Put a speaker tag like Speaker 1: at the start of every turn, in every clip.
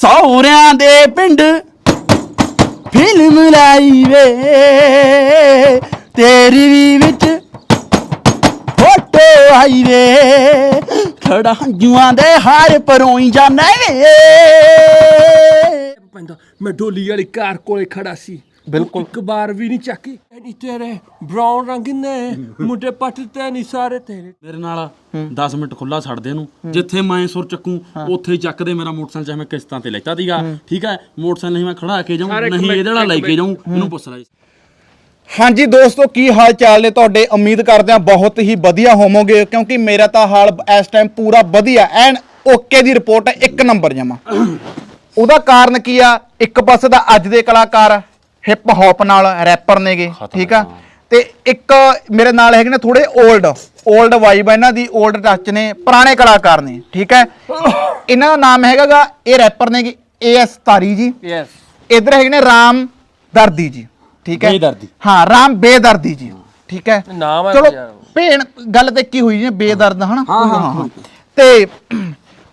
Speaker 1: ਸੌਰਿਆਂ ਦੇ ਪਿੰਡ ਫਿਲਮ ਲਾਈ ਵੇ। ਤੇਰੀ ਵੀ ਵਿੱਚ ਫੋਟੋ ਆਈ ਵੇ। ਖੜਾ ਜੂਆਂ ਦੇ ਹਾਰ ਪਰੋਈ ਜਾਣਾ ਵੇ।
Speaker 2: ਪੈਂਦਾ, ਮੈਂ ਡੋਲੀ ਵਾਲੀ ਕਾਰ ਕੋਲੇ ਖੜਾ ਸੀ।
Speaker 1: ਬਿਲਕੁਲ।
Speaker 2: ਇੱਕ ਵਾਰ ਵੀ ਨਹੀਂ ਚੱਕੀ। ਨਹੀਂ ਤੇਰੇ ਬ੍ਰਾਊਨ ਰੰਗ ਨੇ ਮੁੰਡੇ ਪੱਟ ਤੇ ਨਹੀਂ ਸਾਰੇ ਤੇਰੇ।
Speaker 3: ਮੇਰੇ ਨਾਲ 10 ਮਿੰਟ ਖੁੱਲਾ ਛੱਡ ਦੇ ਇਹਨੂੰ। ਜਿੱਥੇ ਮੈਂ ਸੁਰ ਚੱਕੂ ਉੱਥੇ ਹੀ ਚੱਕ ਦੇ ਮੇਰਾ ਮੋਟਰਸਾਈਕਲ ਚਾਹੇ ਮੈਂ ਕਿਸ਼ਤਾਂ ਤੇ ਲੈਤਾ ਦੀਗਾ ਠੀਕ ਹੈ? ਮੋਟਰਸਾਈਕਲ ਨਹੀਂ ਮੈਂ ਖੜਾ ਕੇ ਜਾਊਂ ਨਹੀਂ ਇਹਦੇ ਨਾਲ ਲੈ ਕੇ ਜਾਊਂ। ਇਹਨੂੰ ਪੁੱਛ ਲੈ
Speaker 4: ਹਾਂਜੀ ਦੋਸਤੋ ਕੀ ਹਾਲ ਚਾਲ ਨੇ ਤੁਹਾਡੇ? ਉਮੀਦ ਕਰਦੇ ਹਾਂ ਬਹੁਤ ਹੀ ਵਧੀਆ ਹੋਵੋਗੇ ਕਿਉਂਕਿ ਮੇਰਾ ਤਾਂ ਹਾਲ ਇਸ ਟਾਈਮ ਪੂਰਾ ਵਧੀਆ ਐਨ ਓਕੇ ਦੀ ਰਿਪੋਰਟ ਹੈ। ਇੱਕ ਨੰਬਰ ਜਮਾ। ਉਹਦਾ ਕਾਰਨ ਕੀ ਆ? ਇੱਕ ਪਾਸੇ ਦਾ ਅੱਜ ਦੇ ਕਲਾਕਾਰ ਹਿਪ ਹੌਪ ਨਾਲ ਰੈਪਰ ਨੇਗੇ ਠੀਕ ਆ? ਤੇ ਇੱਕ ਮੇਰੇ ਨਾਲ ਹੈਗੇ ਨੇ ਥੋੜੇ 올ਡ 올ਡ ਵਾਈਬ ਇਹਨਾਂ ਦੀ 올ਡ ਟੱਚ ਨੇ ਪੁਰਾਣੇ ਕਲਾਕਾਰ ਨੇ ਠੀਕ ਹੈ? ਇਹਨਾਂ ਦਾ ਨਾਮ ਹੈਗਾਗਾ ਇਹ ਰੈਪਰ ਨੇਗੇ ਐਸ ਤਾਰੀ ਜੀ।
Speaker 2: ਯੈਸ
Speaker 4: ਇਧਰ ਹੈਗੇ ਨੇ ਰਾਮ ਦਰਦੀ ਜੀ ਠੀਕ ਹੈ?
Speaker 3: ਬੇਦਰਦੀ।
Speaker 4: ਹਾਂ ਰਾਮ ਬੇਦਰਦੀ ਜੀ ਠੀਕ ਹੈ? ਚਲੋ ਭੇਣ ਗੱਲ ਤੇ ਕੀ ਹੋਈ ਜੀ ਬੇਦਰਦ ਹਨਾ? ਹਾਂ ਹਾਂ ਤੇ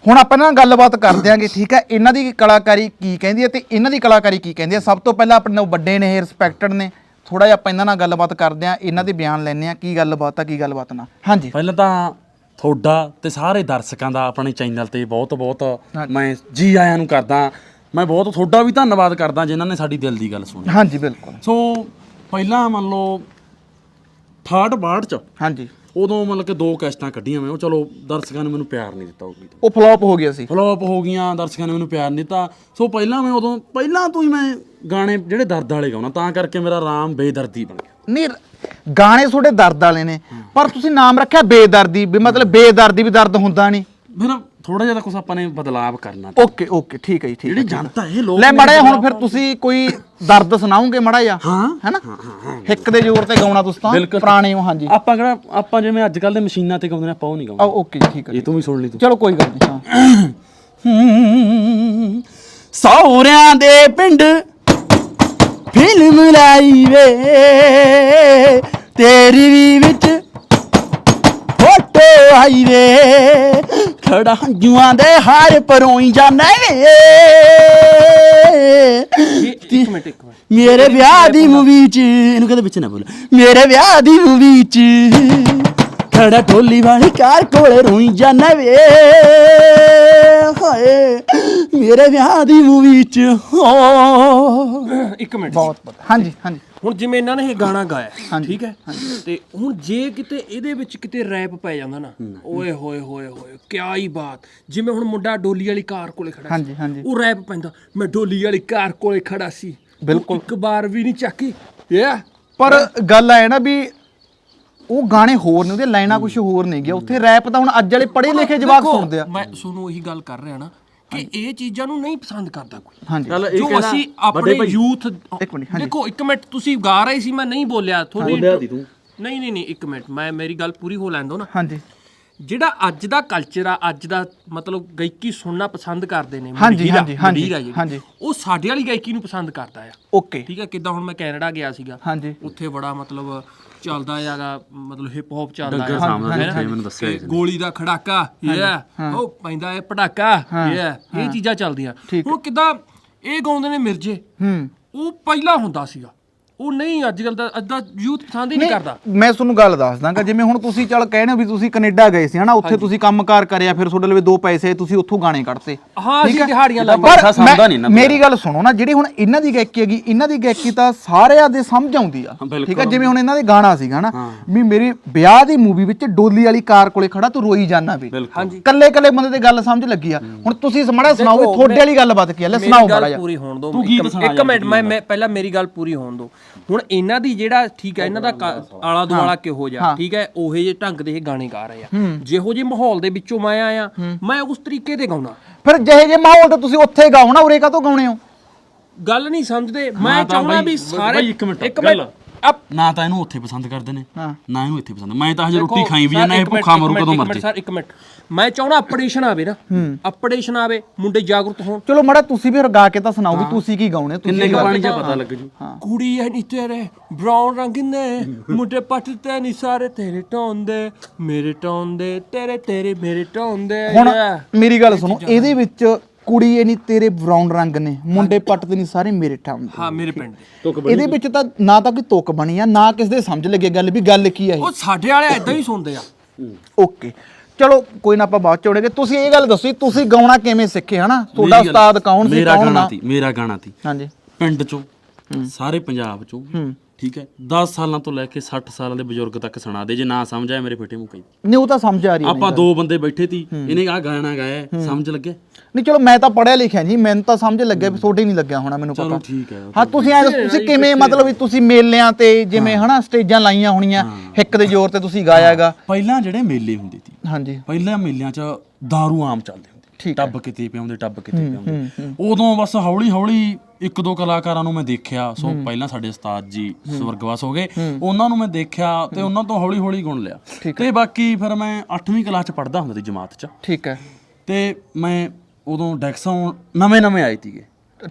Speaker 4: ਹੁਣ ਆਪਾਂ ਨਾ ਗੱਲਬਾਤ ਕਰ ਦਿਆਂਗੇ ਠੀਕ ਹੈ? ਇਹਨਾਂ ਦੀ ਕਲਾਕਾਰੀ ਕੀ ਕਹਿੰਦੀ ਹੈ ਤੇ ਇਹਨਾਂ ਦੀ ਕਲਾਕਾਰੀ ਕੀ ਕਹਿੰਦੀ ਹੈ? ਸਭ ਤੋਂ ਪਹਿਲਾਂ ਆਪਣੇ ਨਾਲ ਵੱਡੇ ਨੇ ਰਿਸਪੈਕਟਡ ਨੇ। ਥੋੜਾ ਜਿਹਾ ਆਪਾਂ ਇਹਨਾਂ ਨਾਲ ਗੱਲਬਾਤ ਕਰਦੇ ਆਂ ਇਹਨਾਂ ਦੇ ਬਿਆਨ ਲੈਣੇ ਆ ਕੀ ਗੱਲਬਾਤ ਆ ਕੀ ਗੱਲਬਾਤ ਨਾ। ਹਾਂਜੀ।
Speaker 3: ਪਹਿਲਾਂ ਤਾਂ ਤੁਹਾਡਾ ਤੇ ਸਾਰੇ ਦਰਸ਼ਕਾਂ ਦਾ ਆਪਣੇ ਚੈਨਲ ਤੇ ਬਹੁਤ ਬਹੁਤ ਮੈਂ ਜੀ ਆਇਆਂ ਨੂੰ ਕਰਦਾ ਮੈਂ ਬਹੁਤ ਤੁਹਾਡਾ ਵੀ ਧੰਨਵਾਦ ਕਰਦਾ ਜਿਨ੍ਹਾਂ ਨੇ ਸਾਡੀ ਦਿਲ ਦੀ ਗੱਲ ਸੁਣੀ।
Speaker 4: ਹਾਂਜੀ ਬਿਲਕੁਲ।
Speaker 3: ਸੋ ਪਹਿਲਾਂ ਮੰਨ ਲਓ ਥਰਡ ਬਾਰਡ ਚ
Speaker 4: ਹਾਂਜੀ।
Speaker 3: ਉਦੋਂ ਮਤਲਬ ਕਿ ਦੋ ਕੈਸਟਾਂ ਕੱਢੀਆਂ ਮੈਂ ਉਹ ਚਲੋ ਦਰਸ਼ਕਾਂ ਨੇ ਮੈਨੂੰ ਪਿਆਰ ਨਹੀਂ ਦਿੱਤਾ ਉਹ ਗੀਤ।
Speaker 4: ਉਹ ਫਲॉप ਹੋ ਗਿਆ ਸੀ।
Speaker 3: ਫਲੋਪ ਹੋ ਗਈਆਂ ਦਰਸ਼ਕਾਂ ਨੇ ਮੈਨੂੰ ਪਿਆਰ ਨਹੀਂ ਦਿੱਤਾ। ਸੋ ਪਹਿਲਾਂ ਮੈਂ ਉਦੋਂ ਪਹਿਲਾਂ ਤੋਂ ਹੀ ਮੈਂ ਗਾਣੇ ਜਿਹੜੇ ਦਰਦ ਵਾਲੇ ਗਾਉਣਾ ਤਾਂ ਕਰਕੇ ਮੇਰਾ ਰਾਮ ਬੇਦਰਦੀ ਬਣ ਗਿਆ।
Speaker 4: ਨਹੀਂ ਗਾਣੇ ਤੁਹਾਡੇ ਦਰਦ ਵਾਲੇ ਨੇ ਪਰ ਤੁਸੀਂ ਨਾਮ ਰੱਖਿਆ ਬੇਦਰਦੀ ਵੀ ਮਤਲਬ ਬੇਦਰਦੀ ਵੀ ਦਰਦ ਹੁੰਦਾ ਨਹੀਂ।
Speaker 3: ਫਿਰ ਥੋੜਾ ਜਿਹਾ ਤਾਂ ਕੁਛ ਆਪਾਂ ਨੇ ਬਦਲਾਵ ਕਰਨਾ।
Speaker 4: ਓਕੇ ਓਕੇ ਠੀਕ ਹੈ ਜੀ ਠੀਕ ਹੈ
Speaker 3: ਜਿਹੜੀ ਜਨਤਾ ਇਹ ਲੋਕ
Speaker 4: ਲੈ ਮੜਾ ਹੁਣ ਫਿਰ ਤੁਸੀਂ ਕੋਈ ਦਰਦ ਸੁਣਾਓਗੇ ਮੜਾ ਜਾ
Speaker 3: ਹਾਂ।
Speaker 4: ਹੈਨਾ? ਹਿੱਕ ਦੇ ਜ਼ੋਰ ਤੇ ਗਾਉਣਾ ਤੁਸੀਂ ਤਾਂ। ਪੁਰਾਣੇ ਹੋ ਹਾਂਜੀ।
Speaker 3: ਆਪਾਂ ਕਿਹੜਾ ਆਪਾਂ ਜਿਵੇਂ ਅੱਜ ਕੱਲ ਦੇ ਮਸ਼ੀਨਾਂ ਤੇ ਗਾਉਂਦੇ ਨੇ ਆਪਾਂ ਉਹ ਨਹੀਂ ਗਾਉਂਦੇ।
Speaker 4: ਓਕੇ ਜੀ ਠੀਕ ਹੈ
Speaker 3: ਇਹ ਤੂੰ ਵੀ ਸੁਣ ਲਈ ਤੂੰ।
Speaker 4: ਚਲੋ ਕੋਈ ਗੱਲ ਨਹੀਂ ਹਾਂ।
Speaker 1: ਸੌਰਿਆਂ ਦੇ ਪਿੰਡ ਫਿਲਮ ਲਾਈ ਵੇ ਤੇਰੀ ਵੀ ਵਿੱਚ ਆਈ ਵੇ। ਖੜਾ ਜੂਆਂ ਦੇ ਹਾਰ ਪਰੋਈ ਜਾਣਾ ਵੇ
Speaker 2: ਇੱਕ ਮਿੰਟ ਇੱਕ ਮਿੰਟ।
Speaker 1: ਮੇਰੇ ਵਿਆਹ ਦੀ ਮੂਵੀ ਚ ਇਹਨੂੰ ਕਹਿੰਦੇ ਵਿੱਚ ਨਾ ਬੋਲ। ਮੇਰੇ ਵਿਆਹ ਦੀ ਮੂਵੀ ਚ ਖੜਾ ਢੋਲੀ ਵਾਲੀ ਕਾਰ ਕੋਲੇ ਰੋਈ ਜਾਣਾ ਵੇ। ਹਾਏ ਮੇਰੇ ਵਿਆਹ ਦੀ ਮੂਵੀ ਚ ਹੋ।
Speaker 2: ਇੱਕ ਮਿੰਟ
Speaker 4: ਬਹੁਤ ਬਹੁਤ ਹਾਂਜੀ ਹਾਂਜੀ।
Speaker 2: ਹੁਣ ਜਿਵੇਂ ਇਹਨਾਂ ਨੇ ਇਹ ਗਾਣਾ ਗਾਇਆ ਠੀਕ ਹੈ? ਤੇ ਹੁਣ ਜੇ ਕਿਤੇ ਇਹਦੇ ਵਿੱਚ ਕਿਤੇ ਰੈਪ ਪੈ ਜਾਂਦਾ ਨਾ ਓਏ ਹੋਏ ਹੋਏ ਹੋਏ ਕਿਆ ਹੀ ਬਾਤ। ਜਿਵੇਂ ਹੁਣ ਮੁੰਡਾ ਡੋਲੀ ਵਾਲੀ ਕਾਰ ਕੋਲੇ ਖੜਾ ਸੀ। ਉਹ ਰੈਪ ਪੈਂਦਾ ਮੈਂ ਡੋਲੀ ਵਾਲੀ ਕਾਰ ਕੋਲੇ ਖੜਾ ਸੀ
Speaker 4: ਬਿਲਕੁਲ।
Speaker 2: ਇੱਕ ਵਾਰ ਵੀ ਨਹੀਂ ਚੱਕੀ। ਯਾ
Speaker 4: ਪਰ ਗੱਲ ਆਏ ਨਾ ਵੀ ਉਹ ਗਾਣੇ ਹੋਰ ਨੇ ਉਹਦੇ ਲਾਈਨਾਂ ਕੁਝ ਹੋਰ ਨਹੀਂ ਗਿਆ। ਉੱਥੇ ਰੈਪ ਤਾਂ ਹੁਣ ਅੱਜ ਵਾਲੇ ਪੜ੍ਹੇ ਲਿਖੇ ਜਵਾਕ
Speaker 2: ਦੇਖੋ,
Speaker 4: ਸੁਣਦੇ ਆ।
Speaker 2: ਮੈਂ ਤੁਹਾਨੂੰ ਉਹੀ ਗੱਲ ਕਰ ਰਿਹਾ ਨਾ ਕਿ ਇਹ ਚੀਜ਼ਾਂ ਨੂੰ ਨਹੀਂ ਪਸੰਦ ਕਰਦਾ ਕੋਈ।
Speaker 4: ਹਾਂਜੀ।
Speaker 3: ਚੱਲ ਇਹ
Speaker 2: ਜੋ ਅਸੀਂ ਆਪਣੇ ਯੂਥ
Speaker 4: ਇੱਕ ਮਿੰਟ, ਹਾਂਜੀ।
Speaker 2: ਦੇਖੋ ਇੱਕ ਮਿੰਟ ਤੁਸੀਂ ਗਾ ਰਹੇ ਸੀ ਮੈਂ ਨਹੀਂ ਬੋਲਿਆ।
Speaker 3: ਬੋਲਿਆ
Speaker 2: ਤੁਹਾਡੀ
Speaker 3: ਤੂੰ।
Speaker 2: ਨਹੀਂ ਨਹੀਂ ਨਹੀਂ ਇੱਕ ਮਿੰਟ। ਮੈਂ ਮੇਰੀ ਗੱਲ ਪੂਰੀ ਹੋ ਲੈਣ ਦਿਓ ਨਾ।
Speaker 4: ਹਾਂਜੀ।
Speaker 2: ਜਿਹੜਾ ਅੱਜ ਦਾ ਕਲਚਰ ਆ ਅੱਜ ਦਾ ਮਤਲਬ ਗਾਇਕੀ ਸੁਣਨਾ ਪਸੰਦ ਕਰਦੇ ਨੇ
Speaker 4: ਹਾਂਜੀ,
Speaker 2: ਮੰਡੀਰ ਆ,
Speaker 4: ਹਾਂਜੀ, ਹਾਂਜੀ,
Speaker 2: ਮੰਡੀਰ ਆ ਜਿਹੜੀ,
Speaker 4: ਹਾਂਜੀ।
Speaker 2: ਉਹ ਸਾਡੇ ਵਾਲੀ ਗਾਇਕੀ ਨੂੰ ਪਸੰਦ ਕਰਦਾ ਆ।
Speaker 4: ਓਕੇ।
Speaker 2: ਠੀਕ ਹੈ ਕਿਦਾਂ ਹੁਣ ਮੈਂ ਕੈਨੇਡਾ ਗਿਆ ਸੀਗਾ
Speaker 4: ਹਾਂਜੀ।
Speaker 2: ਉੱਥੇ ਬੜਾ ਮਤਲਬ ਚੱਲਦਾ ਹੈਗਾ ਮਤਲਬ ਹਿਪ ਹੌਪ ਚੱਲਦਾ
Speaker 3: ਡੱਗਰ
Speaker 2: ਆ
Speaker 3: ਸਾਹਮਣੇ
Speaker 2: ਹੈਨਾ?
Speaker 3: ਮੈਨੂੰ ਦੱਸਿਆ
Speaker 2: ਤੇ
Speaker 3: ਸੀ।
Speaker 2: ਗੋਲੀ ਦਾ ਖੜਾਕਾ ਇਹ ਉਹ ਪੈਂਦਾ ਹੈ ਪਟਾਕਾ ਇਹ ਇਹ ਚੀਜ਼ਾਂ ਚੱਲਦੀਆਂ।
Speaker 4: ਠੀਕ।
Speaker 2: ਹੁਣ ਕਿਦਾਂ ਇਹ ਗਾਉਂਦੇ ਨੇ ਮਿਰਜੇ।
Speaker 4: ਹੂੰ।
Speaker 2: ਉਹ ਪਹਿਲਾਂ ਹੁੰਦਾ ਸੀਗਾ। ਉਹ ਨਹੀਂ ਅੱਜ ਕੱਲ ਦਾ ਅੱਜ ਦਾ ਯੂਥ ਪਸੰਦ ਹੀ ਨਹੀਂ ਕਰਦਾ।
Speaker 4: ਮੈਂ ਤੁਹਾਨੂੰ ਗੱਲ ਦੱਸ ਦਾਂਗਾ ਜਿਵੇਂ ਹੁਣ ਤੁਸੀਂ ਚੱਲ ਕਹਿੰਦੇ ਹੋ ਵੀ ਤੁਸੀਂ ਕੈਨੇਡਾ ਗਏ ਸੀ ਹਨਾ? ਉੱਥੇ ਤੁਸੀਂ ਕੰਮਕਾਰ ਕਰਿਆ ਫਿਰ ਤੁਹਾਡੇ ਲਵੇ ਦੋ ਪੈਸੇ ਤੁਸੀਂ ਉੱਥੋਂ ਗਾਣੇ ਕੱਢਤੇ।
Speaker 2: ਹਾਂ,
Speaker 4: ਠੀਕ
Speaker 2: ਅਸੀਂ
Speaker 4: ਹੈ?
Speaker 2: ਦਿਹਾੜੀਆਂ
Speaker 4: ਪਰ
Speaker 3: ਲਾਈਆਂ। ਸਮਝਦਾ ਨਹੀਂ ਨਾ
Speaker 4: ਮੇਰੀ ਗੱਲ ਸੁਣੋ ਨਾ ਜਿਹੜੀ ਹੁਣ ਇਹਨਾਂ ਦੀ ਗਾਇਕੀ ਹੈਗੀ ਇਹਨਾਂ ਦੀ ਗਾਇਕੀ ਤਾਂ ਸਾਰਿਆਂ ਦੇ ਸਮਝ ਆਉਂਦੀ ਆ। ਠੀਕ ਹੈ? ਜਿਵੇਂ ਹੁਣ ਇਹਨਾਂ ਦੇ ਗਾਣਾ ਸੀਗਾ ਨਾ ਵੀ ਮੇਰੀ ਵਿਆਹ ਦੀ ਮੂਵੀ ਵਿੱਚ ਡੋਲੀ ਵਾਲੀ ਕਾਰ ਕੋਲੇ ਖੜਾ ਤੂੰ ਰੋਈ ਜਾਣਾ ਵੀ।
Speaker 2: ਹਾਂਜੀ।
Speaker 4: ਕੱਲੇ ਕੱਲੇ ਬੰਦੇ ਦੀ ਗੱਲ ਸਮਝ ਲੱਗੀ ਆ। ਹੁਣ ਤੁਸੀਂ ਮੜਾ ਸੁਣਾਓਗੇ ਤੁਹਾਡੇ ਵਾਲੀ ਗੱਲਬਾਤ ਕੀ ਆ? ਲੈ ਸੁਣਾਓ
Speaker 2: ਮੇਰੀ
Speaker 4: ਮੜਾ
Speaker 2: ਗੱਲ
Speaker 4: ਜਾ
Speaker 2: ਪੂਰੀ ਹੋਣ
Speaker 3: ਤੂੰ
Speaker 2: ਇੱਕ- ਮਿੰਟ ਮੈਂ ਮੈਂ ਪਹਿਲਾਂ ਮੇਰੀ ਗੱਲ ਪੂਰੀ ਹੋਣ ਦਿਓ ਹੁਣ ਇਹਨਾਂ ਦੀ ਜਿਹੜਾ ਠੀਕ ਹੈ ਇਹਨਾਂ ਦਾ ਕ- ਆਲਾ ਦੁਆਲਾ ਕਿਹੋ ਜਿਹਾ? ਠੀਕ ਹੈ ਉਹੇ ਜੇ ਢੰਗ ਦੇ ਇਹ ਗਾਣੇ ਗਾ ਰਹੇ ਆ। ਜਿਹੋ ਜਿਹੇ ਮਾਹੌਲ ਦੇ ਵਿੱਚੋਂ ਮੈਂ ਆਇਆ ਮੈਂ ਉਸ ਤਰੀਕੇ ਦੇ ਗਾਉਣਾ।
Speaker 4: ਫਿਰ ਜਿਹੇ ਜੇ ਮਾਹੌਲ ਤੇ ਤੁਸੀਂ ਉੱਥੇ ਨਾ ਉਰੇ ਕਾਹਤੋਂ ਗਾਉਣੇ ਹੋ?
Speaker 2: ਗੱਲ ਨਹੀਂ ਸਮਝਦੇ। ਮੈਂ
Speaker 3: ਤਾਂ
Speaker 2: ਚਾਹੁੰਦਾ ਵੀ ਸਾਰੇ
Speaker 3: ਇੱਕ ਮਿੰਟ,
Speaker 2: ਇੱਕ
Speaker 3: ਗੱਲ।
Speaker 2: ਅਪ
Speaker 3: ਨਾ ਤਾਂ ਇਹਨੂੰ ਉੱਥੇ ਪਸੰਦ ਕਰਦੇ ਨੇ
Speaker 4: ਹਾਂ।
Speaker 3: ਨਾ ਇਹਨੂੰ ਇੱਥੇ ਪਸੰਦ ਮੈਂ ਤਾਂ ਹਜੇ ਰੋਟੀ ਖਾਈ ਵੀ ਨਾ ਇਹ ਭੁੱਖਾ ਮਰੂ ਕਦੋਂ ਮਰਜ਼ੀ
Speaker 2: ਸਰ ਇੱਕ ਮਿੰਟ। ਮੈਂ ਚਾਹੁੰਦਾ ਅਪਡੇਸ਼ਨ ਆਵੇ ਨਾ ਅਪਡੇਸ਼ਨ ਆਵੇ ਮੁੰਡੇ ਜਾਗਰੂਕ ਹੋਣ।
Speaker 4: ਚਲੋ ਮੜਾ ਤੁਸੀਂ ਵੀ ਗਾ ਕੇ ਤਾਂ ਸੁਣਾਓ ਵੀ ਤੁਸੀਂ ਕੀ ਗਾਉਣੇ ਤੁਸੀਂ
Speaker 3: ਕਿੰਨੇ ਕੁ ਪਾਣੀ 'ਚ ਪਤਾ ਲੱਗ ਜੂ?
Speaker 2: ਕੁੜੀ ਐ ਨੀ ਤੇਰੇ ਬ੍ਰਾਊਨ ਰੰਗ ਨੇ। ਮੁੰਡੇ ਪੱਟ ਤੇ ਨੀ ਸਾਰੇ ਤੇਰੇ ਟੌਨ ਦੇ। ਮੇਰੇ ਟੌਨ ਦੇ ਤੇਰੇ ਤੇਰੇ ਮੇਰੇ ਟੌਨ ਦੇ।
Speaker 4: ਹੁਣ. ਮੇਰੀ ਗੱਲ ਸੁਣੋ ਇਹਦੇ ਵਿੱਚ ਕੁੜੀ ਇਹ ਨਹੀਂ ਤੇਰੇ ਬਰਾਊਨ ਰੰਗ ਨੇ। ਮੁੰਡੇ ਪੱਟ ਤੇ ਨਹੀਂ ਸਾਰੇ ਮੇਰੇ ਠਾਮ
Speaker 2: ਹਾਂ ਮੇਰੇ ਪਿੰਡ ਦੇ।
Speaker 4: ਇਹਦੇ ਵਿੱਚ ਤਾਂ ਨਾ ਤਾਂ ਕੋਈ ਤੁਕ ਬਣੀ ਆ ਨਾ ਕਿਸ ਦੇ ਸਮਝ ਲੱਗੇ ਗੱਲ ਵੀ ਗੱਲ ਕੀ ਆ ਇਹ।
Speaker 2: ਉਹ ਸਾਡੇ ਵਾਲੇ ਐਦਾਂ ਹੀ ਸੁਣਦੇ ਆ।
Speaker 4: ਓਕੇ। ਚਲੋ ਕੋਈ ਨਾ ਆਪਾਂ ਬਾਅਦ ਚ ਹੋਣਗੇ। ਤੁਸੀਂ ਇਹ ਗੱਲ ਦੱਸੋ ਜੀ, ਤੁਸੀਂ ਗਾਉਣਾ ਕਿਵੇਂ ਸਿੱਖੇ ਹਨਾ? ਤੁਹਾਡਾ
Speaker 3: ਮੇਰੀ ਗੱਲ-
Speaker 4: ਉਸਤਾਦ ਕੌਣ ਸੀ
Speaker 3: ਮੇਰਾ
Speaker 4: ਕੌਣ
Speaker 3: ਗਾਣਾ
Speaker 4: ਨਾ?
Speaker 3: ਸੀ ਮੇਰਾ ਗਾਣਾ ਸੀ।
Speaker 4: ਹਾਂਜੀ।
Speaker 3: ਪਿੰਡ ਚੋਂ ਸਾਰੇ ਪੰਜਾਬ ਚੋਂ। ਠੀਕ ਹੈ। 10 ਸਾਲਾਂ ਤੋਂ ਲੈ ਕੇ 60 ਸਾਲਾਂ ਦੇ ਬਜ਼ੁਰਗ ਤੱਕ ਸੁਣਾ ਦੇ ਜੇ ਨਾ ਸਮਝ ਆਇਆ ਮੇਰੇ ਫੇਟੇ ਮੁਕਈ
Speaker 4: ਨਹੀਂ ਉਹ ਤਾਂ ਸਮਝ ਆ ਰਹੀ ਹੈ
Speaker 3: ਆਪਾਂ ਦੋ ਬੰਦੇ ਬੈਠੇ ਸੀ ਇਹਨੇ ਆ ਗਾਣਾ ਗਾਇਆ ਸਮਝ ਲੱਗਿਆ
Speaker 4: ਨਹੀਂ ਚਲੋ ਮੈਂ ਤਾਂ ਪੜਿਆ ਲਿਖਿਆ ਜੀ ਮੈਨੂੰ ਤਾਂ ਸਮਝ ਲੱਗਿਆ ਵੀ ਤੁਹਾਡੇ ਨਹੀਂ ਲੱਗਿਆ ਹੋਣਾ ਮੈਨੂੰ
Speaker 3: ਚਲੋ
Speaker 4: ਪਤਾ।
Speaker 3: ਠੀਕ ਹੈ
Speaker 4: ਹਾਂ ਤੁਸੀਂ ਐ ਤੁਸੀਂ ਕਿਵੇਂ ਮਤਲਬ ਵੀ ਤੁਸੀਂ ਮੇਲਿਆਂ ਤੇ ਜਿਵੇਂ ਹਨਾ ਸਟੇਜਾਂ ਲਾਈਆਂ ਹੋਣੀਆਂ ਹਿੱਕ ਦੇ ਜ਼ੋਰ ਤੇ ਤੁਸੀਂ ਗਾਇਆਗਾ
Speaker 3: ਪਹਿਲਾਂ ਜਿਹੜੇ ਮੇਲੇ ਹੁੰਦੇ ਸੀ
Speaker 4: ਹਾਂਜੀ।
Speaker 3: ਪਹਿਲਾਂ ਮੇਲਿਆਂ 'ਚ दारू ਆਮ ਚੱਲਦੇ ਹੁੰਦੇ ਟੱਬ ਕਿਤੇ ਪਿਆਉਂਦੇ ਟੱਬ ਕਿਤੇ ਪਿਆਉਂਦੇ। ਉਦੋਂ ਬਸ ਹੌਲੀ ਹੌਲੀ ਇੱਕ ਦੋ ਕਲਾਕਾਰਾਂ ਨੂੰ ਮੈਂ ਦੇਖਿਆ। ਸੋ ਪਹਿਲਾਂ ਸਾਡੇ ਉਸਤਾਦ ਜੀ ਸਵਰਗਵਾਸ ਹੋ ਗਏ। ਉਹਨਾਂ ਨੂੰ ਮੈਂ ਦੇਖਿਆ ਤੇ ਉਹਨਾਂ ਤੋਂ ਹੌਲੀ ਹੌਲੀ ਗੁਣ ਲਿਆ। ਤੇ ਬਾਕੀ ਫਿਰ ਮੈਂ 8ਵੀਂ ਕਲਾਸ 'ਚ ਪੜ੍ਹਦਾ ਹੁੰਦਾ ਸੀ ਜਮਾਤ 'ਚ।
Speaker 4: ਠੀਕ ਹੈ।
Speaker 3: ਤੇ ਮੈਂ ਉਦੋਂ ਡੈਕਸਾਂ ਨਵੇਂ ਨਵੇਂ ਆਏ ਸੀਗੇ।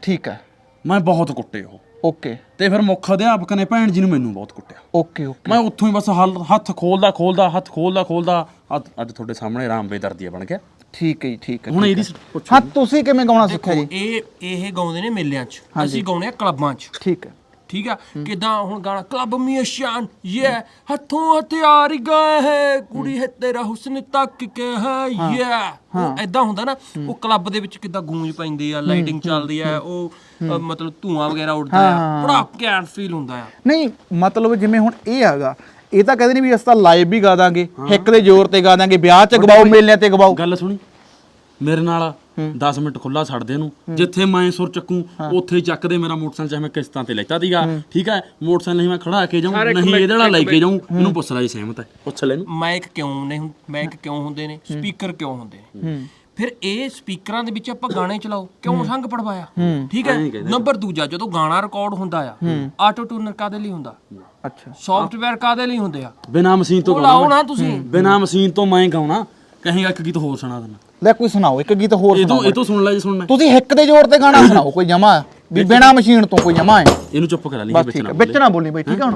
Speaker 4: ਠੀਕ ਹੈ।
Speaker 3: ਮੈਂ ਬਹੁਤ ਕੁੱਟੇ ਉਹ।
Speaker 4: ਓਕੇ।
Speaker 3: ਤੇ ਫਿਰ ਮੁੱਖ ਅਧਿਆਪਕ ਨੇ ਭੈਣ ਜੀ ਨੂੰ ਮੈਨੂੰ ਬਹੁਤ ਕੁੱਟਿਆ।
Speaker 4: Okay okay.
Speaker 3: ਮੈਂ ਉੱਥੋਂ ਹੀ ਬਸ ਹੱਲ- ਹੱਥ ਖੋਲਦਾ ਖੋਲਦਾ ਹੱਥ ਖੋਲਦਾ ਖੋਲਦਾ ਅੱਜ ਅੱਜ ਤੁਹਾਡੇ ਸਾਹਮਣੇ ਰਾਮ ਬੇਦਰਦੀਆ ਬਣ ਗਿਆ।
Speaker 4: ਠੀਕ ਹੈ ਜੀ ਠੀਕ ਹੈ
Speaker 3: ਹੁਣ ਇਹਦੀ ਪੁੱਛੋ
Speaker 4: ਹਾਂ ਤੁਸੀਂ ਕਿਵੇਂ ਗਾਉਣਾ ਸਿੱਖਿਆ ਜੀ?
Speaker 2: ਇਹ ਇਹ ਗਾਉਂਦੇ ਨੇ ਮੇਲਿਆਂ 'ਚ। ਅਸੀਂ ਗਾਉਂਦੇ ਆ ਕਲੱਬਾਂ 'ਚ।
Speaker 4: ਠੀਕ ਹੈ।
Speaker 2: ਠੀਕ ਆ? ਕਿਦਾਂ ਹੁਣ ਗਾਣਾ? ਕਲੱਬ ਮੀ ਸ਼ਾਨ ਯੇ ਹੱਥੋਂ ਹਥਿਆਰ ਗਏ ਹੈ। ਕੁੜੀ ਹੈ ਤੇਰਾ ਹੁਸਨ ਤੱਕ ਕੇ ਹੈ ਯੇ ਉਹ ਐਦਾਂ ਹੁੰਦਾ ਨਾ ਉਹ ਕਲੱਬ ਦੇ ਵਿੱਚ ਕਿਦਾਂ ਗੂੰਜ ਪੈਂਦੀ ਆ ਲਾਈਟਿੰਗ ਚੱਲਦੀ ਆ ਉਹ ਮਤਲਬ ਧੂਆਂ ਵਗੈਰਾ ਉੱਡਦਾ ਆ। ਬੜਾ ਘੈਂਟ ਫੀਲ ਹੁੰਦਾ ਆ।
Speaker 4: ਨਹੀਂ ਮਤਲਬ ਜਿਵੇਂ ਹੁਣ ਇਹ ਹੈਗਾ ਇਹ ਤਾਂ ਕਹਿੰਦੇ ਨਹੀਂ ਵੀ ਅਸੀਂ ਤਾਂ ਲਾਈਵ ਵੀ ਗਾ ਦਾਂਗੇ ਹਿੱਕ ਦੇ ਜ਼ੋਰ ਤੇ ਗਾ ਦਾਂਗੇ ਵਿਆਹ 'ਚ ਗਵਾਓ ਮੇਲਿਆਂ ਤੇ ਗਵਾਓ।
Speaker 3: ਗੱਲ ਸੁਣੀ। ਮੇਰੇ ਨਾਲ 10 ਮਿੰਟ ਖੁੱਲਾ ਛੱਡ ਦੇ ਇਹਨੂੰ। ਜਿੱਥੇ ਮੈਂ ਸੁਰ ਚੱਕੂ ਉੱਥੇ ਚੱਕ ਦੇ ਮੇਰਾ ਮੋਟਰਸਾਈਕਲ ਚਾਹੇ ਮੈਂ ਕਿਸ਼ਤਾਂ ਤੇ ਲੈਤਾ ਦੀਗਾ। ਠੀਕ ਹੈ? ਮੋਟਰਸਾਈਕਲ ਨਹੀਂ ਮੈਂ ਖੜਾ ਕੇ ਜਾਊਂ ਨਹੀਂ ਇਹਦੇ ਨਾਲ ਲੈ ਕੇ ਜਾਊਂ। ਇਹਨੂੰ ਪੁੱਛ ਲੈ ਜੇ ਸਹਿਮਤ ਹੈ। ਪੁੱਛ ਲੈ ਇਹਨੂੰ।
Speaker 2: ਮਾਈਕ ਕਿਉਂ ਨੇ ਮਾਈਕ ਕਿਉਂ ਹੁੰਦੇ ਨੇ? ਸਪੀਕਰ ਕਿਉਂ ਹੁੰਦੇ ਨੇ? ਫਿਰ ਇਹ ਸਪੀਕਰਾਂ ਦੇ ਵਿੱਚ ਆਪਾਂ ਗਾਣੇ ਚਲਾਓ। ਕਿਉਂ ਸੰਗ ਪੜਵਾਇਆ? ਠੀਕ ਹੈ? ਨੰਬਰ ਦੂਜਾ ਜਦੋਂ ਗਾਣਾ ਰਿਕਾਰਡ ਹੁੰਦਾ ਆ ਆਟੋ ਟੂਨਰ ਕਾਦੇ ਲਈ ਹੁੰਦਾ?
Speaker 4: ਅੱਛਾ।
Speaker 2: ਸੌਫਟਵੇਅਰ ਕਾਦੇ ਲਈ ਹੁੰਦੇ ਆ?
Speaker 3: ਬਿਨਾ ਮਸ਼ੀਨ ਤੋਂ
Speaker 2: ਨਾ ਤੁਸੀਂ।
Speaker 3: ਬਿਨਾ ਮਸ਼ੀਨ ਤੋਂ ਮੈਂ ਗਾਉਣਾ। ਕਹੇਗਾ ਇੱਕ ਗੀਤ ਹੋਰ ਸੁਣਾ ਦੇਣਾ
Speaker 4: ਲੈ ਕੋਈ ਸੁਣਾਓ ਇੱਕ ਗੀਤ ਹੋਰ
Speaker 3: ਇਹ ਤੋਂ
Speaker 4: ਸੁਣਾਓ
Speaker 3: ਇਹ ਤੋਂ ਸੁਣ ਲੈ ਜੇ ਸੁਣਨਾ
Speaker 4: ਤੁਸੀਂ ਹਿੱਕ ਦੇ ਜ਼ੋਰ ਤੇ ਗਾਣਾ ਸੁਣਾਓ ਕੋਈ ਜਮਾ ਵੀ ਬਿਨਾ ਮਸ਼ੀਨ ਤੋਂ ਕੋਈ ਜਮਾ ਹੈ।
Speaker 3: ਇਹਨੂੰ ਚੁੱਪ ਕਰਾ ਲਈ
Speaker 4: ਬਸ
Speaker 3: ਵਿੱਚ
Speaker 4: ਠੀਕ ਹੈ ਵਿੱਚ ਨਾ ਬੋਲੀ ਬਈ ਠੀਕ ਹੈ ਹੁਣ?